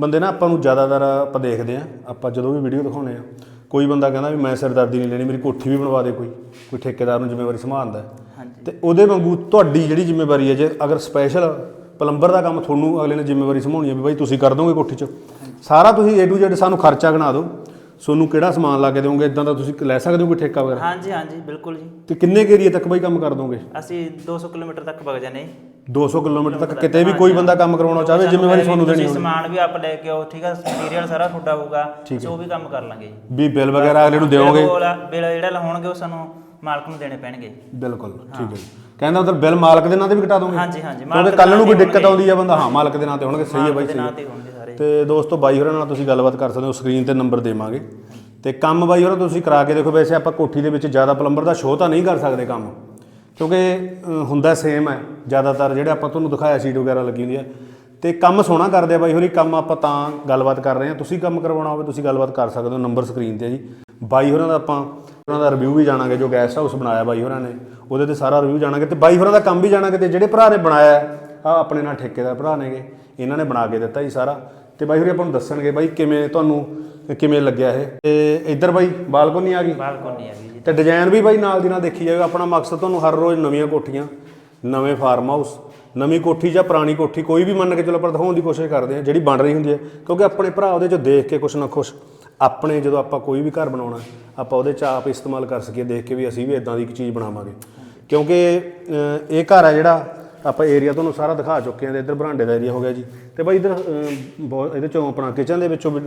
ਬੰਦੇ ਨਾ ਆਪਾਂ ਨੂੰ ਜ਼ਿਆਦਾਤਰ ਆਪਾਂ ਦੇਖਦੇ ਆ ਆਪਾਂ ਜਦੋਂ ਵੀ ਵੀਡੀਓ ਦਿਖਾਉਂਦੇ ਆ ਕੋਈ ਬੰਦਾ ਕਹਿੰਦਾ ਵੀ ਮੈਂ ਸਿਰਦਰਦੀ ਨਹੀਂ ਲੈਣੀ ਮੇਰੀ ਕੋਠੀ ਵੀ ਬਣਵਾ ਦੇ ਕੋਈ ਕੋਈ ਠੇਕੇਦਾਰ ਨੂੰ ਜ਼ਿੰਮੇਵਾਰੀ ਸੰਭਾਲਦਾ ਹੈ। ਹਾਂਜੀ। ਤੇ ਉਹਦੇ ਵਾਂਗੂ ਤੁਹਾਡੀ ਜਿਹੜੀ ਜ਼ਿੰਮੇਵਾਰੀ ਹੈ ਜੇ ਅਗਰ ਸਪੈਸ਼ਲ ਪਲੰਬਰ ਦਾ ਕੰਮ ਤੁਹਾਨੂੰ ਅਗਲੇ ਨੇ ਜ਼ਿੰਮੇਵਾਰੀ ਸੰਭਾਉਣੀ ਹੈ ਵੀ ਬਾਈ ਤੁਸੀਂ ਕਰ ਦੋਗੇ ਕੋਠੀ 'ਚ ਸਾਰਾ ਤੁਸੀਂ A to Z ਸਾਨੂੰ ਖਰਚਾ ਗਣਾ ਦਿਓ। ਤੁਹਾਨੂੰ ਕਿਹੜਾ ਸਮਾਨ ਲਾ ਕੇ ਦਿਓਗੇ? ਇਦਾਂ ਦਾ ਤੁਸੀਂ ਲੈ ਸਕਦੇ ਹੋ ਕੋਈ ਠੇਕਾ ਵਗੈਰਾ? ਹਾਂਜੀ ਹਾਂਜੀ ਬਿਲਕੁਲ ਜੀ। ਤੇ ਕਿੰਨੇ ਏਰੀਏ ਤੱਕ ਬਾਈ ਕੰਮ ਕਰ ਦੋਗੇ? ਅਸੀਂ 200 ਕਿਲੋਮੀਟਰ ਤੱਕ ਵਗ ਜਾਂਦੇ ਜੀ। 200 ਕਿਲੋਮੀਟਰ ਤੱਕ ਕਿਤੇ ਵੀ ਕੋਈ ਬੰਦਾ ਕੰਮ ਕਰਾਉਣਾ ਚਾਹਵੇ ਜ਼ਿੰਮੇਵਾਰੀ ਤੁਹਾਨੂੰ ਦੇਣੀ ਹੋਵੇ ਸਮਾਨ ਵੀ ਆਪ ਲੈ ਕੇ ਆਓ ਠੀਕ ਹੈ ਮਟੀਰੀਅਲ ਸਾਰਾ ਤੁਹਾਡਾ ਹੋਊਗਾ ਉਹ ਵੀ ਕੰਮ ਕਰ ਲਾਂਗੇ ਜੀ। ਵੀ ਬਿੱਲ ਵਗੈਰਾ ਅਗਲੇ ਨੂੰ ਦਿਓਗੇ? ਬਿੱਲ ਜਿਹੜਾ ਲਾਉਣਗੇ ਉਹ ਸਾਨੂੰ ਮਾਲਕ ਨੂੰ ਦੇਣੇ ਪੈਣਗੇ। ਬਿਲਕੁਲ ਠੀਕ ਹੈ ਜੀ। ਕਹਿੰਦਾ ਉਧਰ ਬਿੱਲ ਮਾਲਕ ਦੇ ਨਾਂ ਤੇ ਵੀ ਕਟਾ ਦੋਗੇ? ਹਾਂਜੀ ਹਾਂਜੀ ਮਾਲਕ ਕੱਲ ਨੂੰ ਕੋਈ ਦਿੱਕਤ ਆਉਂਦੀ ਆ ਬੰਦਾ ਹਾਂ ਮਾਲਕ ਦੇ ਨਾਂ ਤੇ ਹੋਣਗੇ ਸਹੀ ਹੈ ਬਾਈ ਸਹੀ ਤੇ ਦੋਸਤੋ, ਬਾਈ ਹੋਰਾਂ ਨਾਲ ਤੁਸੀਂ ਗੱਲਬਾਤ ਕਰ ਸਕਦੇ ਹੋ ਸਕਰੀਨ ਤੇ ਨੰਬਰ ਦੇਵਾਂਗੇ। ਤੇ ਕੰਮ ਬਾਈ ਹੋਰਾਂ ਤੁਸੀਂ ਕਰਾ ਕੇ ਦੇਖੋ, ਵੈਸੇ ਆਪਾਂ ਕੋਠੀ ਦੇ ਵਿੱਚ ਜ਼ਿਆਦਾ ਪਲੰਬਰ ਦਾ ਸ਼ੋਅ ਤਾਂ ਨਹੀਂ ਕਰ ਸਕਦੇ ਕੰਮ। ਕਿਉਂਕਿ ਹੁੰਦਾ ਸੇਮ ਹੈ, ਜ਼ਿਆਦਾਤਰ ਜਿਹੜੇ ਆਪਾਂ ਤੁਹਾਨੂੰ ਦਿਖਾਇਆ ਸੀਟ ਵਗੈਰਾ ਲੱਗੀ ਹੁੰਦੀ ਹੈ। ਤੇ ਕੰਮ ਸੋਹਣਾ ਕਰਦੇ ਆ ਬਾਈ ਹੋਰੀ, ਕੰਮ ਆਪਾਂ ਤਾਂ ਗੱਲਬਾਤ ਕਰ ਰਹੇ ਹਾਂ। ਤੁਸੀਂ ਕੰਮ ਕਰਵਾਉਣਾ ਹੋਵੇ, ਤੁਸੀਂ ਗੱਲਬਾਤ ਕਰ ਸਕਦੇ ਹੋ ਨੰਬਰ ਸਕਰੀਨ ਤੇ ਜੀ। ਬਾਈ ਹੋਰਾਂ ਦਾ ਆਪਾਂ, ਉਹਨਾਂ ਦਾ ਰਿਵਿਊ ਵੀ ਜਾਣਾਂਗੇ, ਜੋ ਗੈਸਟ ਹਾਊਸ ਬਣਾਇਆ ਬਾਈ ਹੋਰਾਂ ਨੇ, ਉਹਦੇ ਤੇ ਸਾਰਾ ਰਿਵਿਊ ਜਾਣਾਂਗੇ। ਤੇ ਬਾਈ ਹੋਰਾਂ ਦਾ ਕੰਮ ਵੀ ਜਾਣਾਂਗੇ ਤੇ ਜਿਹੜੇ ਭਰਾ ਨੇ ਬਣਾਇਆ ਆ ਆਪਣੇ ਨਾਲ ਠੇਕੇਦਾਰ ਭਰਾ ਨੇਗੇ, ਇਹਨਾਂ ਨੇ ਬਣਾ ਕੇ ਦਿੱਤਾ ਜੀ ਸਾਰਾ। ਤੇ ਬਾਈ ਹੋਰੀ ਆਪਾਂ ਨੂੰ ਦੱਸਣਗੇ ਬਾਈ ਕਿਵੇਂ ਤੁਹਾਨੂੰ ਕਿਵੇਂ ਲੱਗਿਆ ਇਹ? ਤੇ ਇੱਧਰ ਬਾਈ ਬਾਲਕੋਨੀ ਆ ਗਈ? ਬਾਲਕੋਨੀ ਆ ਗਈ ਜੀ। ਤੇ ਡਿਜ਼ਾਈਨ ਵੀ ਬਾਈ ਨਾਲ ਦੀ ਨਾਲ ਦੇਖੀ ਜਾਵੇ ਆਪਣਾ ਮਕਸਦ ਤੁਹਾਨੂੰ ਹਰ ਰੋਜ਼ ਨਵੀਆਂ ਕੋਠੀਆਂ ਨਵੇਂ ਫਾਰਮ ਹਾਊਸ ਨਵੀਂ ਕੋਠੀ ਜਾਂ ਪੁਰਾਣੀ ਕੋਠੀ ਕੋਈ ਵੀ ਮੰਨ ਕੇ ਚਲੋ ਆਪਾਂ ਦਿਖਾਉਣ ਦੀ ਕੋਸ਼ਿਸ਼ ਕਰਦੇ ਹਾਂ ਜਿਹੜੀ ਬਣ ਰਹੀ ਹੁੰਦੀ ਹੈ। ਕਿਉਂਕਿ ਆਪਣੇ ਭਰਾ ਉਹਦੇ ਚੋਂ ਦੇਖ ਕੇ ਕੁਛ ਨਾ ਕੁਛ ਆਪਣੇ ਜਦੋਂ ਆਪਾਂ ਕੋਈ ਵੀ ਘਰ ਬਣਾਉਣਾ ਆਪਾਂ ਉਹਦੇ ਚ ਆਪ ਇਸਤੇਮਾਲ ਕਰ ਸਕੀਏ ਦੇਖ ਕੇ ਵੀ ਅਸੀਂ ਵੀ ਇਦਾਂ ਦੀ ਇੱਕ ਚੀਜ਼ ਬਣਾਵਾਂਗੇ। ਕਿਉਂਕਿ ਇਹ ਘਰ ਹੈ ਜਿਹੜਾ ਆਪਾਂ ਏਰੀਆ ਤੁਹਾਨੂੰ ਸਾਰਾ ਦਿਖਾ ਚੁੱਕੇ ਹਾਂ ਤੇ ਇੱਧਰ ਬਰਾਂਡੇ ਦਾ ਏਰੀਆ ਹੋ ਗਿਆ ਜੀ। ਤੇ ਬਾਈ ਇੱਧਰ ਬਹੁਤ ਇਹਦੇ ਚੋਂ ਆਪਣਾ ਕਿਚਨ ਦੇ ਵਿੱਚੋਂ ਵੀ,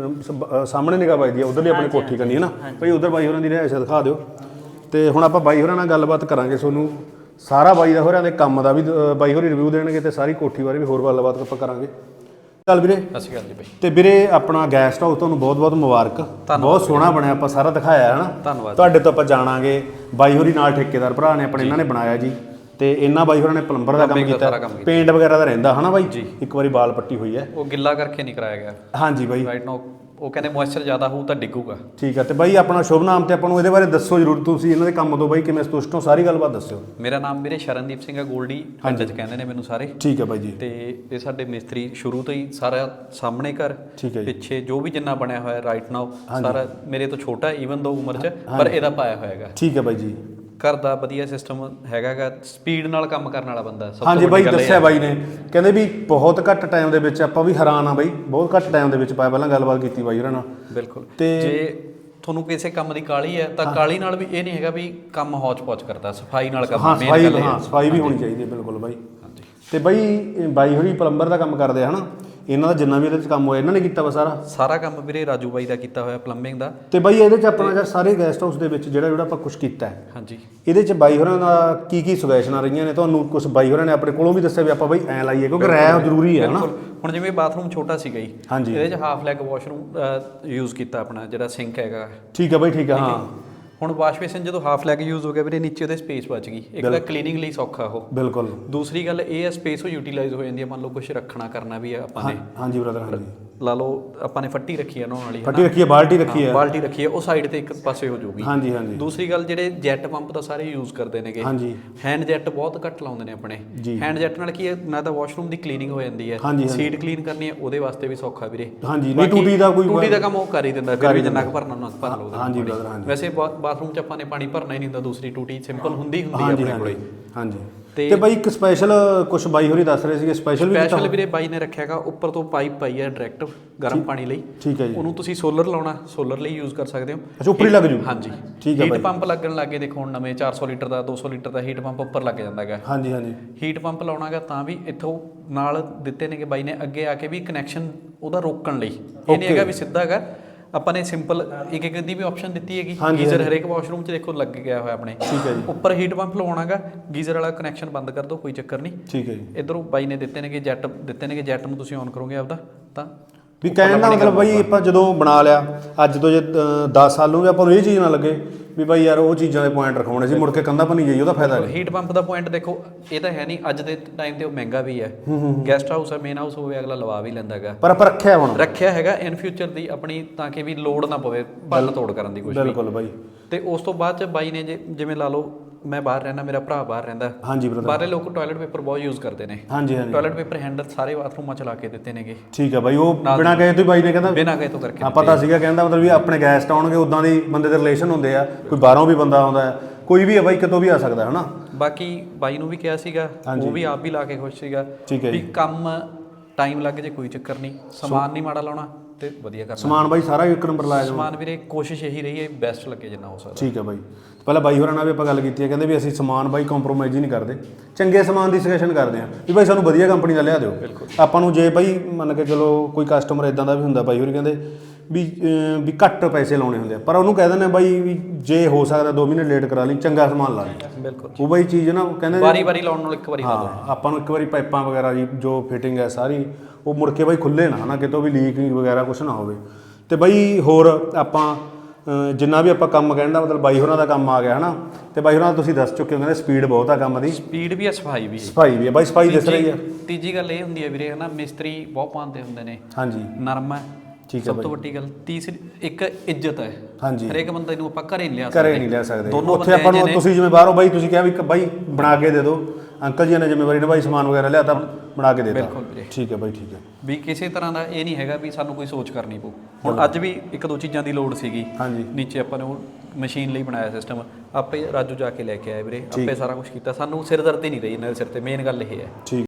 ਸਾਹਮਣੇ ਨਿਗਾਹ ਵੱਜਦੀ ਹੈ ਉਧਰਲੀ ਆਪਣੀ ਕੋਠੀ ਕਰਨੀ ਹੈ ਨਾ? ਭਾਈ ਉਧਰ ਬਾਈ ਹੋਰਾਂ ਦੀ ਰਿਹਾਇਸ਼ ਦਿਖਾ ਦਿਓ। ਤੇ ਹੁਣ ਆਪਾਂ ਬਾਈ ਹੋਰਾਂ ਨਾਲ ਗੱਲਬਾਤ ਕਰਾਂਗੇ ਤੁਹਾਨੂੰ। ਸਾਰਾ ਬਾਈ ਦਾ ਹੋਰਾਂ ਦੇ ਕੰਮ ਦਾ ਵੀ ਬਾਈ ਹੋਰੀ ਰਿਵਿਊ ਦੇਣਗੇ ਤੇ ਸਾਰੀ ਕੋਠੀ ਬਾਰੇ ਵੀ ਹੋਰ ਗੱਲਬਾਤ ਆਪਾਂ ਕਰਾਂਗੇ। ਚੱਲ ਵੀਰੇ। ਸਤਿ ਸ਼੍ਰੀ ਅਕਾਲ ਜੀ ਬਾਈ। ਤੇ ਵੀਰੇ ਆਪਣਾ ਗੈਸਟ ਹਾਊਸ ਤੁਹਾਨੂੰ ਬਹੁਤ ਬਹੁਤ ਮੁਬਾਰਕ। ਬਹੁਤ ਸੋਹਣਾ ਬਣਿਆ ਆਪਾਂ ਸਾਰਾ ਦਿਖਾਇਆ ਹੈ ਨਾ? ਧੰਨਵਾਦ। ਤੁਹਾਡੇ ਤੋਂ ਆਪਾਂ ਜਾਣਾਂਗੇ। ਬਾਈ ਹੋਰੀ ਨਾਲ ਠੇਕੇਦਾਰ ਭਰਾ ਨੇ ਆਪਣੇ ਇਹਨਾਂ ਨੇ ਬਣਾਇਆ ਜੀ। ਤੇ ਇਹਨਾਂ ਬਾਈ ਹੋਰਾਂ ਨੇ ਪਲੰਬਰ ਦਾ ਕੰਮ ਕੀਤਾ। ਪੇਂਟ ਵਗੈਰਾ ਦਾ ਰਹਿੰਦਾ ਹਨਾ ਬਾਈ? ਇੱਕ ਵਾਰੀ ਬਾਲ ਪੱਟੀ ਹੋਈ ਹੈ। ਉਹ ਗਿੱਲਾ ਕਰਕੇ ਨਹੀਂ ਕਰਾਇਆ ਗਿਆ। ਹਾਂਜੀ ਬਾਈ। ਰਾਈਟ ਨਾਓ ਉਹ ਕਹਿੰਦੇ ਮੋਇਸਚਰ ਜ਼ਿਆਦਾ ਹੋਊ ਤਾਂ ਡਿੱਗੂਗਾ। ਠੀਕ ਹੈ ਤੇ ਬਾਈ ਆਪਣਾ ਸ਼ੁਭ ਨਾਮ ਤੇ ਆਪਾਂ ਨੂੰ ਇਹਦੇ ਬਾਰੇ ਦੱਸੋ ਜਰੂਰ ਤੁਸੀਂ ਇਹਨਾਂ ਦੇ ਕੰਮ ਤੋਂ ਬਾਈ ਕਿਵੇਂ ਸੰਤੁਸ਼ਟ ਹੋ ਸਾਰੀ ਗੱਲਬਾਤ ਦੱਸਿਓ। ਮੇਰਾ ਨਾਮ ਵੀਰੇ ਸ਼ਰਨਦੀਪ ਸਿੰਘ ਹੈ ਗੋਲਡੀ ਪਿੰਡ ਚ ਕਹਿੰਦੇ ਨੇ ਮੈਨੂੰ ਸਾਰੇ। ਠੀਕ ਹੈ ਬਾਈ ਜੀ। ਤੇ ਇਹ ਸਾਡੇ ਮਿਸਤਰੀ ਸ਼ੁਰੂ ਤੋਂ ਹੀ ਸਾਰਾ ਸਾਹਮਣੇ ਘਰ ਪਿੱਛੇ ਜੋ ਵੀ ਜਿੰਨਾ ਬਣਿਆ ਹੋਇਆ ਰਾਈਟ ਨਾਓ ਸਾਰਾ ਮੇਰੇ ਤੋਂ ਛੋਟਾ ਈਵਨ ਦੋ ਉਮਰ ਚ ਪਰ ਇਹਦਾ ਪਾਇਆ ਹੋਇਆਗਾ ਠੀਕ ਹੈ ਬਾਈ ਜੀ। ਘਰ ਦਾ ਵਧੀਆ ਸਿਸਟਮ ਹੈਗਾਗਾ ਸਪੀਡ ਨਾਲ ਕੰਮ ਕਰਨ ਵਾਲਾ ਬੰਦਾ ਸਭ ਤੋਂ ਹਾਂਜੀ ਬਾਈ ਵੱਡੀ ਗੱਲ ਇਹ ਦੱਸਿਆ ਹੈ। ਬਾਈ ਨੇ। ਕਹਿੰਦੇ ਵੀ ਬਹੁਤ ਘੱਟ ਟਾਈਮ ਦੇ ਵਿੱਚ ਆਪਾਂ ਵੀ ਹੈਰਾਨ ਆ ਬਾਈ। ਬਹੁਤ ਘੱਟ ਟਾਈਮ ਦੇ ਵਿੱਚ ਪਾਇਆ ਪਹਿਲਾਂ ਗੱਲਬਾਤ ਕੀਤੀ ਬਾਈ ਉਹਨਾਂ ਨਾਲ। ਬਿਲਕੁਲ। ਤੇ- ਜੇ ਤੁਹਾਨੂੰ ਕਿਸੇ ਕੰਮ ਦੀ ਕਾਲੀ ਹੈ ਤਾਂ ਕਾਲੀ ਨਾਲ ਵੀ ਇਹ ਨਹੀਂ ਹੈਗਾ ਵੀ ਕੰਮ ਹੌਚ-ਪੌਚ ਕਰਦਾ ਸਫ਼ਾਈ ਨਾਲ ਕੰਮ ਹਾਂ main ਸਫ਼ਾਈ ਗੱਲ ਇਹ ਹੈ। ਹਾਂ। ਸਫ਼ਾਈ ਵੀ ਹੋਣੀ ਚਾਹੀਦੀ ਹੈ ਬਿਲਕੁਲ ਬਾਈ। ਤੇ ਬਾਈ ਇਹ ਬਾਈ ਹੋਰੀ ਪਲੰਬਰ ਦਾ ਕੰਮ ਕਰਦੇ ਆ ਹਨਾ? ਇਹਨਾਂ ਦਾ ਜਿੰਨਾ ਵੀ ਇਹਦੇ ਵਿੱਚ ਕੰਮ ਹੋਇਆ ਇਹਨਾਂ ਨੇ ਕੀਤਾ ਵਾ ਸਾਰਾ? ਸਾਰਾ ਕੰਮ ਵੀਰੇ ਰਾਜੂ ਬਾਈ ਦਾ ਕੀਤਾ ਹੋਇਆ ਪਲੰਬਿੰਗ ਦਾ। ਤੇ ਬਾਈ ਇਹਦੇ ਚ ਆਪਣਾ ਜਿਹੜਾ ਸਾਰੇ ਗੈਸਟ ਹਾਊਸ ਦੇ ਵਿੱਚ ਜਿਹੜਾ ਜਿਹੜਾ ਆਪਾਂ ਕੁਝ ਕੀਤਾ ਹੈ। ਹਾਂਜੀ। ਇਹਦੇ ਚ ਬਾਈ ਹੋਰਾਂ ਦਾ ਕੀ ਕੀ ਸੁਜੈਸ਼ਨਾਂ ਰਹੀਆਂ ਨੇ? ਤੁਹਾਨੂੰ ਕੁਝ ਬਾਈ ਹੋਰਾਂ ਨੇ ਆਪਣੇ ਕੋਲੋਂ ਵੀ ਦੱਸਿਆ ਵੀ ਆਪਾਂ ਬਾਈ ਐ ਲਾਈਏ ਕਿਉਂਕਿ ਰਹਿ ਜ਼ਰੂਰੀ ਹੈ ਹਨਾ ਹੁਣ ਜਿਵੇਂ ਬਾਥਰੂਮ ਛੋਟਾ ਸੀਗਾ ਜੀ ਹਾਂਜੀ। ਇਹਦੇ ਚ ਹਾਫ ਲੈਗ ਵਾਸ਼ਰੂਮ ਯੂਜ਼ ਕੀਤਾ ਆਪਣਾ ਜਿਹੜਾ ਸਿੰਕ ਹੈਗਾ। ਠੀਕ ਹੈ ਬਾਈ ਠੀਕ ਹੈ ਹਾਂ। ਹੁਣ ਵਾਸ਼ ਬੇਸਿਨ ਜਦੋਂ ਹਾਫ ਲੈਗ ਯੂਜ਼ ਹੋ ਗਿਆ ਵੀਰੇ ਨੀਚੇ ਉਹਦੇ ਸਪੇਸ ਬਚ ਗਈ। ਇੱਕ ਤਾਂ ਕਲੀਨਿੰਗ ਲਈ ਸੌਖਾ ਉਹ। ਬਿਲਕੁਲ। ਦੂਸਰੀ ਗੱਲ ਇਹ ਹੈ ਸਪੇਸ ਉਹ ਯੂਟਿਲਾਈਜ਼ ਹੋ ਜਾਂਦੀ ਹੈ ਮੰਨ ਲਓ ਕੁਝ ਰੱਖਣਾ ਕਰਨਾ ਵੀ ਹੈ ਆਪਾਂ ਨੇ। ਹਾਂਜੀ ਬ੍ਰਦਰ ਹਾਂਜੀ। ਲਾ ਲਓ ਆਪਾਂ ਨੇ ਫੱਟੀ ਰੱਖੀ ਹੈ ਨਹਾਉਣ ਵਾਲੀ ਫੱਟੀ ਰੱਖੀ ਹੈ ਬਾਲਟੀ ਰੱਖੀ ਹਾਂ, ਬਾਲਟੀ ਰੱਖੀ ਹੈ ਉਹ ਸਾਈਡ ਤੇ ਇੱਕ ਪਾਸੇ ਹੋ ਜਾਊਗੀ। ਹਾਂਜੀ ਹਾਂਜੀ। ਦੂਸਰੀ ਗੱਲ ਜਿਹੜੇ ਜੈਟ ਪੰਪ ਤਾਂ ਸਾਰੇ ਯੂਜ਼ ਕਰਦੇ ਨੇਗੇ। ਹਾਂਜੀ। ਹੈਂਡ ਜੈਟ ਬਹੁਤ ਘੱਟ ਲਾਉਂਦੇ ਨੇ ਆਪਣੇ। ਹੈਂਡ ਜੈਟ ਨਾਲ ਕੀ ਹੈ ਨਾ ਤਾਂ ਵਾਸ਼ਰੂਮ ਦੀ ਕਲੀਨਿੰਗ ਹੋ ਜਾਂਦੀ ਹੈ। ਸੀਟ ਕਲੀਨ ਕਰਨੀ ਹੈ ਉਹਦੇ ਵਾਸਤੇ ਵੀ ਸੌਖਾ ਵੀਰੇ। ਹਾਂਜੀ ਨਹੀਂ ਟੂਟੀ ਦਾ ਕੋਈ ਟੂਟੀ ਦਾ ਕੰਮ ਉਹ ਕਰ ਹੀ ਦਿੰਦਾ ਫਿਰ ਵੀ ਜਿੰਨਾ ਕੁ ਭਰਨਾ ਉਹਨਾਂ ਭਰ ਲਓ ਹਾਂਜੀ brother, ਹਾਂਜੀ। ਵੈਸੇ ਬਾਥਰੂਮ 'ਚ ਆਪਾਂ ਨੇ ਪਾਣੀ ਭਰਨਾ ਹੀ ਨਹੀਂ ਹੁੰਦਾ ਦੂਸਰੀ ਟੂਟੀ ਸਿੰਪਲ ਹੁੰਦੀ ਹੁੰਦੀ ਹੈ ਆਪਣੇ ਕੋਲੇ। ਹਾਂਜੀ। ਤੇ- ਬਾਈ ਇੱਕ ਸਪੈਸ਼ਲ ਕੁਝ ਬਾਈ ਹੋਰੀ ਦੱਸ ਰਹੇ ਸੀਗੇ ਸਪੈਸ਼ਲ ਵੀ ਸਪੈਸ਼ਲ ਵੀਰੇ ਬਾਈ ਨੇ ਰੱਖਿਆਗਾ ਉੱਪਰ ਤੋਂ ਪਾਈਪ ਪਾਈ ਹੈ ਡਾਇਰੈਕਟ ਗਰਮ ਪਾਣੀ ਲਈ। ਠੀਕ ਹੈ ਜੀ। ਉਹਨੂੰ ਤੁਸੀਂ ਸੋਲਰ ਲਾਉਣਾ ਸੋਲਰ ਲਈ ਯੂਜ਼ ਕਰ ਸਕਦੇ ਹੋ। ਅੱਛਾ ਉੱਪਰ ਹੀ ਲੱਗ ਜੂ। ਹਾਂਜੀ। ਠੀਕ ਹੈ ਹੀਟ ਬਾਈ। ਪੰਪ ਲੱਗਣ ਲੱਗੇ ਦੇਖੋ ਹੁਣ ਨਵੇਂ 400 ਲੀਟਰ ਦਾ 200 ਲੀਟਰ ਦਾ ਹੀਟ ਪੰਪ ਉੱਪਰ ਲੱਗ ਜਾਂਦਾ ਹੈਗਾ। ਹਾਂਜੀ ਹਾਂਜੀ। ਹੀਟ ਪੰਪ ਲਾਉਣਾਗਾ ਤਾਂ ਵੀ ਇੱਥੋਂ ਨਾਲ ਦਿੱਤੇ ਨੇਗੇ ਬਾਈ ਨੇ ਅੱਗੇ ਆ ਕੇ ਵੀ ਕਨੈਕਸ਼ਨ ਉਹਦਾ ਰੋਕਣ ਲਈ। ਇਹ ਨਹੀਂ ਹੈਗਾ ਵੀ ਸਿੱਧਾ ਹੈਗਾ। ਆਪਾਂ ਨੇ ਸਿੰਪਲ ਇੱਕ ਇੱਕ ਦੀ ਵੀ ਆਪਸ਼ਨ ਦਿੱਤੀ ਹੈਗੀ। ਗੀਜ਼ਰ। ਹਰੇਕ ਵਾਸ਼ਰੂਮ 'ਚ ਦੇਖੋ ਲੱਗ ਗਿਆ ਹੋਇਆ ਆਪਣੇ। ਠੀਕ ਹੈ ਜੀ। ਉੱਪਰ ਹੀਟ ਪੰਪ ਲਵਾਉਣਾਗਾ ਗੀਜ਼ਰ ਵਾਲਾ ਕਨੈਕਸ਼ਨ ਬੰਦ ਕਰ ਦਿਓ ਕੋਈ ਚੱਕਰ ਨਹੀਂ। ਠੀਕ ਹੈ ਜੀ। ਇਧਰੋਂ ਬਾਈ ਨੇ ਦਿੱਤੇ ਨੇਗੇ ਜੈਟ ਦਿੱਤੇ ਨੇਗੇ ਜੈਟ ਨੂੰ ਤੁਸੀਂ ਔਨ ਕਰੋਗੇ ਆਪਦਾ ਤਾਂ ਵੀ ਕਹਿਣ ਦਾ ਮਤਲਬ ਬਾਈ ਆਪਾਂ ਜਦੋਂ ਬਣਾ ਲਿਆ ਅੱਜ ਤੋਂ ਜੇ 10 ਸਾਲ ਨੂੰ ਵੀ ਆਪਾਂ ਨੂੰ ਇਹ ਚੀਜ਼ ਨਾ ਲੱਗੇ। ਵੀ ਬਾਈ ਯਾਰ ਉਹ ਚੀਜ਼ਾਂ ਦੇ ਪੁਆਇੰਟ ਰਖਾਉਣੇ ਸੀ ਮੁੜ ਕੇ ਕੰਧਾ ਭੰਨੀ ਜਾਈ ਉਹਦਾ ਫਾਇਦਾ ਨਹੀਂ ਹੀਟ ਪੰਪ ਦਾ ਪੁਆਇੰਟ ਦੇਖੋ ਇਹ ਤਾਂ ਹੈ ਨਹੀਂ ਅੱਜ ਦੇ ਟਾਈਮ ਤੇ ਉਹ ਮਹਿੰਗਾ ਵੀ ਹੈ। ਗੈਸਟ ਹਾਊਸ ਹੈ। ਮੇਨ ਹਾਊਸ ਹੋਵੇ ਅਗਲਾ ਲਵਾ ਵੀ ਲੈਂਦਾ ਹੈਗਾ ਪਰ ਆਪਾਂ ਰੱਖਿਆ ਹੁਣ। ਰੱਖਿਆ ਹੈਗਾ ਇਨ ਫਿਊਚਰ ਦੀ ਆਪਣੀ ਤਾਂ ਕਿ ਵੀ ਲੋਡ ਨਾ ਪਵੇ ਭੰਨ ਤੋੜ ਕਰਨ ਦੀ ਕੁਝ ਵੀ। ਬਿਲਕੁਲ ਬਾਈ। ਤੇ ਉਸ ਤੋਂ ਬਾਅਦ ਚ ਬਾਈ ਨੇ ਜਿਵੇਂ ਲਾ ਲਓ ਮੈਂ ਬਾਹਰ ਰਹਿਣਾ ਮੇਰਾ ਭਰਾ ਬਾਹਰ ਰਹਿੰਦਾ। ਹਾਂਜੀ ਬ੍ਰਦਰ ਬਾਹਰਲੇ ਲੋਕ ਟਾਇਲਟ ਪੇਪਰ ਬਹੁਤ ਯੂਜ਼ ਕਰਦੇ ਨੇ। ਹਾਂਜੀ ਹਾਂਜੀ। ਟਾਇਲਟ ਪੇਪਰ ਹੈਂਡਲ ਸਾਰੇ ਬਾਥਰੂਮਾਂ ਚ ਲਾ ਕੇ ਦਿੱਤੇ ਨੇਗੇ। ਠੀਕ ਹੈ ਬਾਈ ਉਹ ਬਿਨਾਂ ਕਹੇ ਤੋਂ ਬਾਈ ਨੇ ਕਹਿੰਦਾ ਬਿਨਾਂ ਕਹੇ ਤੋਂ ਕਰਕੇ ਹਾਂ ਪਤਾ ਸੀਗਾ ਕਹਿੰਦਾ ਮਤਲਬ ਵੀ ਆਪਣੇ ਗੈਸਟ ਆਉਣਗੇ ਉਦਾਂ ਦੀ ਬੰਦੇ ਦੇ ਰਿਲੇਸ਼ਨ ਹੁੰਦੇ ਆ ਕੋਈ ਬਾਹਰੋਂ ਵੀ ਬੰਦਾ ਆਉਂਦਾ ਹੈ ਕੋਈ ਵੀ ਹੈ ਬਾਈ ਕਿਤੋਂ ਵੀ ਆ ਸਕਦਾ ਹੈ ਹਨਾ? ਬਾਕੀ ਬਾਈ ਨੂੰ ਵੀ ਕਿਹਾ ਸੀਗਾ ਉਹ ਵੀ ਆਪ ਵੀ ਲਾ ਕੇ ਖੁਸ਼ ਸੀਗਾ ਠੀਕ ਹੈ ਵੀ ਕੰਮ ਟਾਈਮ ਲੱਗ ਜੇ ਕੋਈ ਚੱਕਰ ਨਹੀਂ। ਸਮਾਨ ਨਹੀਂ ਮਾੜਾ ਲਾਉਣਾ। ਤੇ ਵਧੀਆ ਕਰਨਾ। ਸਮਾਨ ਬਾਈ ਸਾਰਾ ਇੱਕ ਨੰਬਰ ਲਾਇਆ ਸਮਾਨ ਵੀਰੇ ਕੋਸ਼ਿਸ਼ ਇਹੀ ਰਹੀ ਹੈ ਬੈਸਟ ਲੱਗੇ ਜਿੰਨਾ ਹੋ ਸਕਦਾ। ਠੀਕ ਹੈ ਬਾਈ। ਪਹਿਲਾਂ ਬਾਈ ਹੋਰਾਂ ਨਾਲ ਵੀ ਆਪਾਂ ਗੱਲ ਕੀਤੀ ਹੈ ਕਹਿੰਦੇ ਵੀ ਅਸੀਂ ਸਮਾਨ ਬਾਈ ਕੰਪਰੋਮਾਈਜ਼ ਹੀ ਨਹੀਂ ਕਰਦੇ। ਚੰਗੇ ਸਮਾਨ ਦੀ ਸਿਲੈਕਸ਼ਨ ਕਰਦੇ ਆ ਵੀ ਬਾਈ ਸਾਨੂੰ ਵਧੀਆ ਕੰਪਨੀ ਦਾ ਲਿਆ ਦਿਓ। ਆਪਾਂ ਨੂੰ ਜੇ ਬਾਈ ਮੰਨ ਕੇ ਚਲੋ ਕੋਈ ਕਸਟਮਰ ਇਦਾਂ ਦਾ ਵੀ ਹੁੰਦਾ ਬਾਈ ਹੋਰੀ ਕਹਿੰਦੇ ਵੀ ਵੀ ਘੱਟ ਪੈਸੇ ਲਾਉਣੇ ਹੁੰਦੇ ਆ। ਪਰ ਉਹਨੂੰ ਕਹਿ ਦਿੰਦੇ ਬਾਈ ਵੀ ਜੇ ਹੋ ਸਕਦਾ 2 ਮਹੀਨੇ ਲੇਟ ਕਰਾ ਲਈ ਚੰਗਾ ਸਮਾਨ ਲਾ ਲਈ। ਬਿਲਕੁਲ। ਉਹ ਬਾਈ ਚੀਜ਼ ਨਾ ਉਹ ਕਹਿੰਦੇ ਵਾਰੀ ਵਾਰੀ ਲਾਉਣ ਨਾਲ ਇੱਕ ਵਾਰੀ ਹਾਂ ਆਪਾਂ ਨੂੰ ਇੱਕ ਵਾਰੀ ਪਾਈਪਾਂ ਵਗੈਰਾ ਜੀ ਜੋ ਫਿਟਿੰਗ ਹੈ ਸਾਰੀ ਉਹ ਮੁੜ ਕੇ ਬਾਈ ਖੁੱਲੇ ਨਾ ਹਨਾ ਕਿਤੋਂ ਵੀ ਲੀਕ ਵਗੈਰਾ ਕੁਝ ਨਾ ਹੋਵੇ। ਤੇ ਬਾਈ ਹੋਰ ਆਪਾਂ ਜਿੰਨਾ ਵੀ ਆਪਾਂ ਕੰਮ ਕਹਿੰਦਾ ਮਤਲਬ ਬਾਈ ਹੋਰਾਂ ਦਾ ਕੰਮ ਆ ਗਿਆ ਹਨਾ ਤੇ ਬਾਈ ਹੋਰਾਂ ਤੁਸੀਂ ਦੱਸ ਚੁੱਕੇ ਹੋ ਕਹਿੰਦੇ ਸਪੀਡ ਬਹੁਤ ਆ ਕੰਮ ਦੀ। ਸਪੀਡ ਵੀ ਹੈ ਸਫ਼ਾਈ ਵੀ ਹੈ ਸਫ਼ਾਈ ਵੀ ਹੈ ਬਾਈ ਸਫ਼ਾਈ ਦਿਸ ਰਹੀ ਹੈ ਤੀਜੀ- ਗੱਲ ਇਹ ਹੁੰਦੀ ਹੈ ਵੀਰੇ ਹਨਾ ਮਿਸਤਰੀ ਬਹੁਤ ਪਾਉਂਦੇ ਹੁੰਦੇ ਨੇ। ਹਾਂਜੀ। ਨਰਮ ਹੈ ਠੀਕ ਹੈ ਸਭ। ਤੋਂ ਵੱਡੀ ਗੱਲ ਤੀਸਰੀ ਇੱਕ ਇੱਜ਼ਤ ਹੈ ਹਾਂਜੀ। ਹਰੇਕ ਬੰਦੇ ਨੂੰ ਆਪਾਂ ਘਰੇ ਨਹੀਂ ਲਿਆ ਸਕਦੇ। ਘਰੇ ਨਹੀਂ ਸਕਦੇ। ਉੱਥੇ ਆਪਾਂ ਨੂੰ ਤੁਸੀਂ ਜਿਵੇਂ ਬਾਹਰੋਂ ਬਾਈ ਤੁਸੀਂ ਕਿਹਾ ਵੀ ਬਾਈ ਬਣਾ ਕੇ ਦੇ ਦਿਓ। ਅੰਕਲ ਜੀ ਨੇ ਜ਼ਿੰਮੇਵਾਰੀ ਨਿਭਾਈ ਸਮਾਨ ਵਗੈਰਾ ਲਿਆ ਤਾਂ ਬਣਾ ਕੇ ਦਿੱਤਾ। ਬਿਲਕੁਲ ਵੀਰੇ। ਠੀਕ ਹੈ ਬਾਈ ਠੀਕ ਹੈ। ਵੀ ਕਿਸੇ ਤਰ੍ਹਾਂ ਦਾ ਇਹ ਨਹੀਂ ਹੈਗਾ ਵੀ ਸਾਨੂੰ ਕੋਈ ਸੋਚ ਕਰਨੀ ਪਊ। ਹੁਣ ਅੱਜ ਵੀ ਇੱਕ ਦੋ ਚੀਜ਼ਾਂ ਦੀ ਲੋੜ ਸੀਗੀ। ਹਾਂਜੀ। ਨੀਚੇ ਆਪਾਂ ਨੇ ਉਹ ਮਸ਼ੀਨ ਲਈ ਬਣਾਇਆ ਸਿਸਟਮ ਆਪੇ ਰਾਜੂ ਜਾ ਕੇ ਲੈ ਕੇ ਆਏ ਵੀਰੇ। ਆਪੇ ਸਾਰਾ ਕੁਝ ਕੀਤਾ। ਸਾਨੂੰ ਸਿਰਦਰਦੀ ਨਹੀਂ ਰਹੀ ਇਹਨਾਂ ਦੇ ਸਿਰ ਤੇ। ਮੇਨ ਗੱਲ ਇਹ ਹੈ। ਠੀਕ।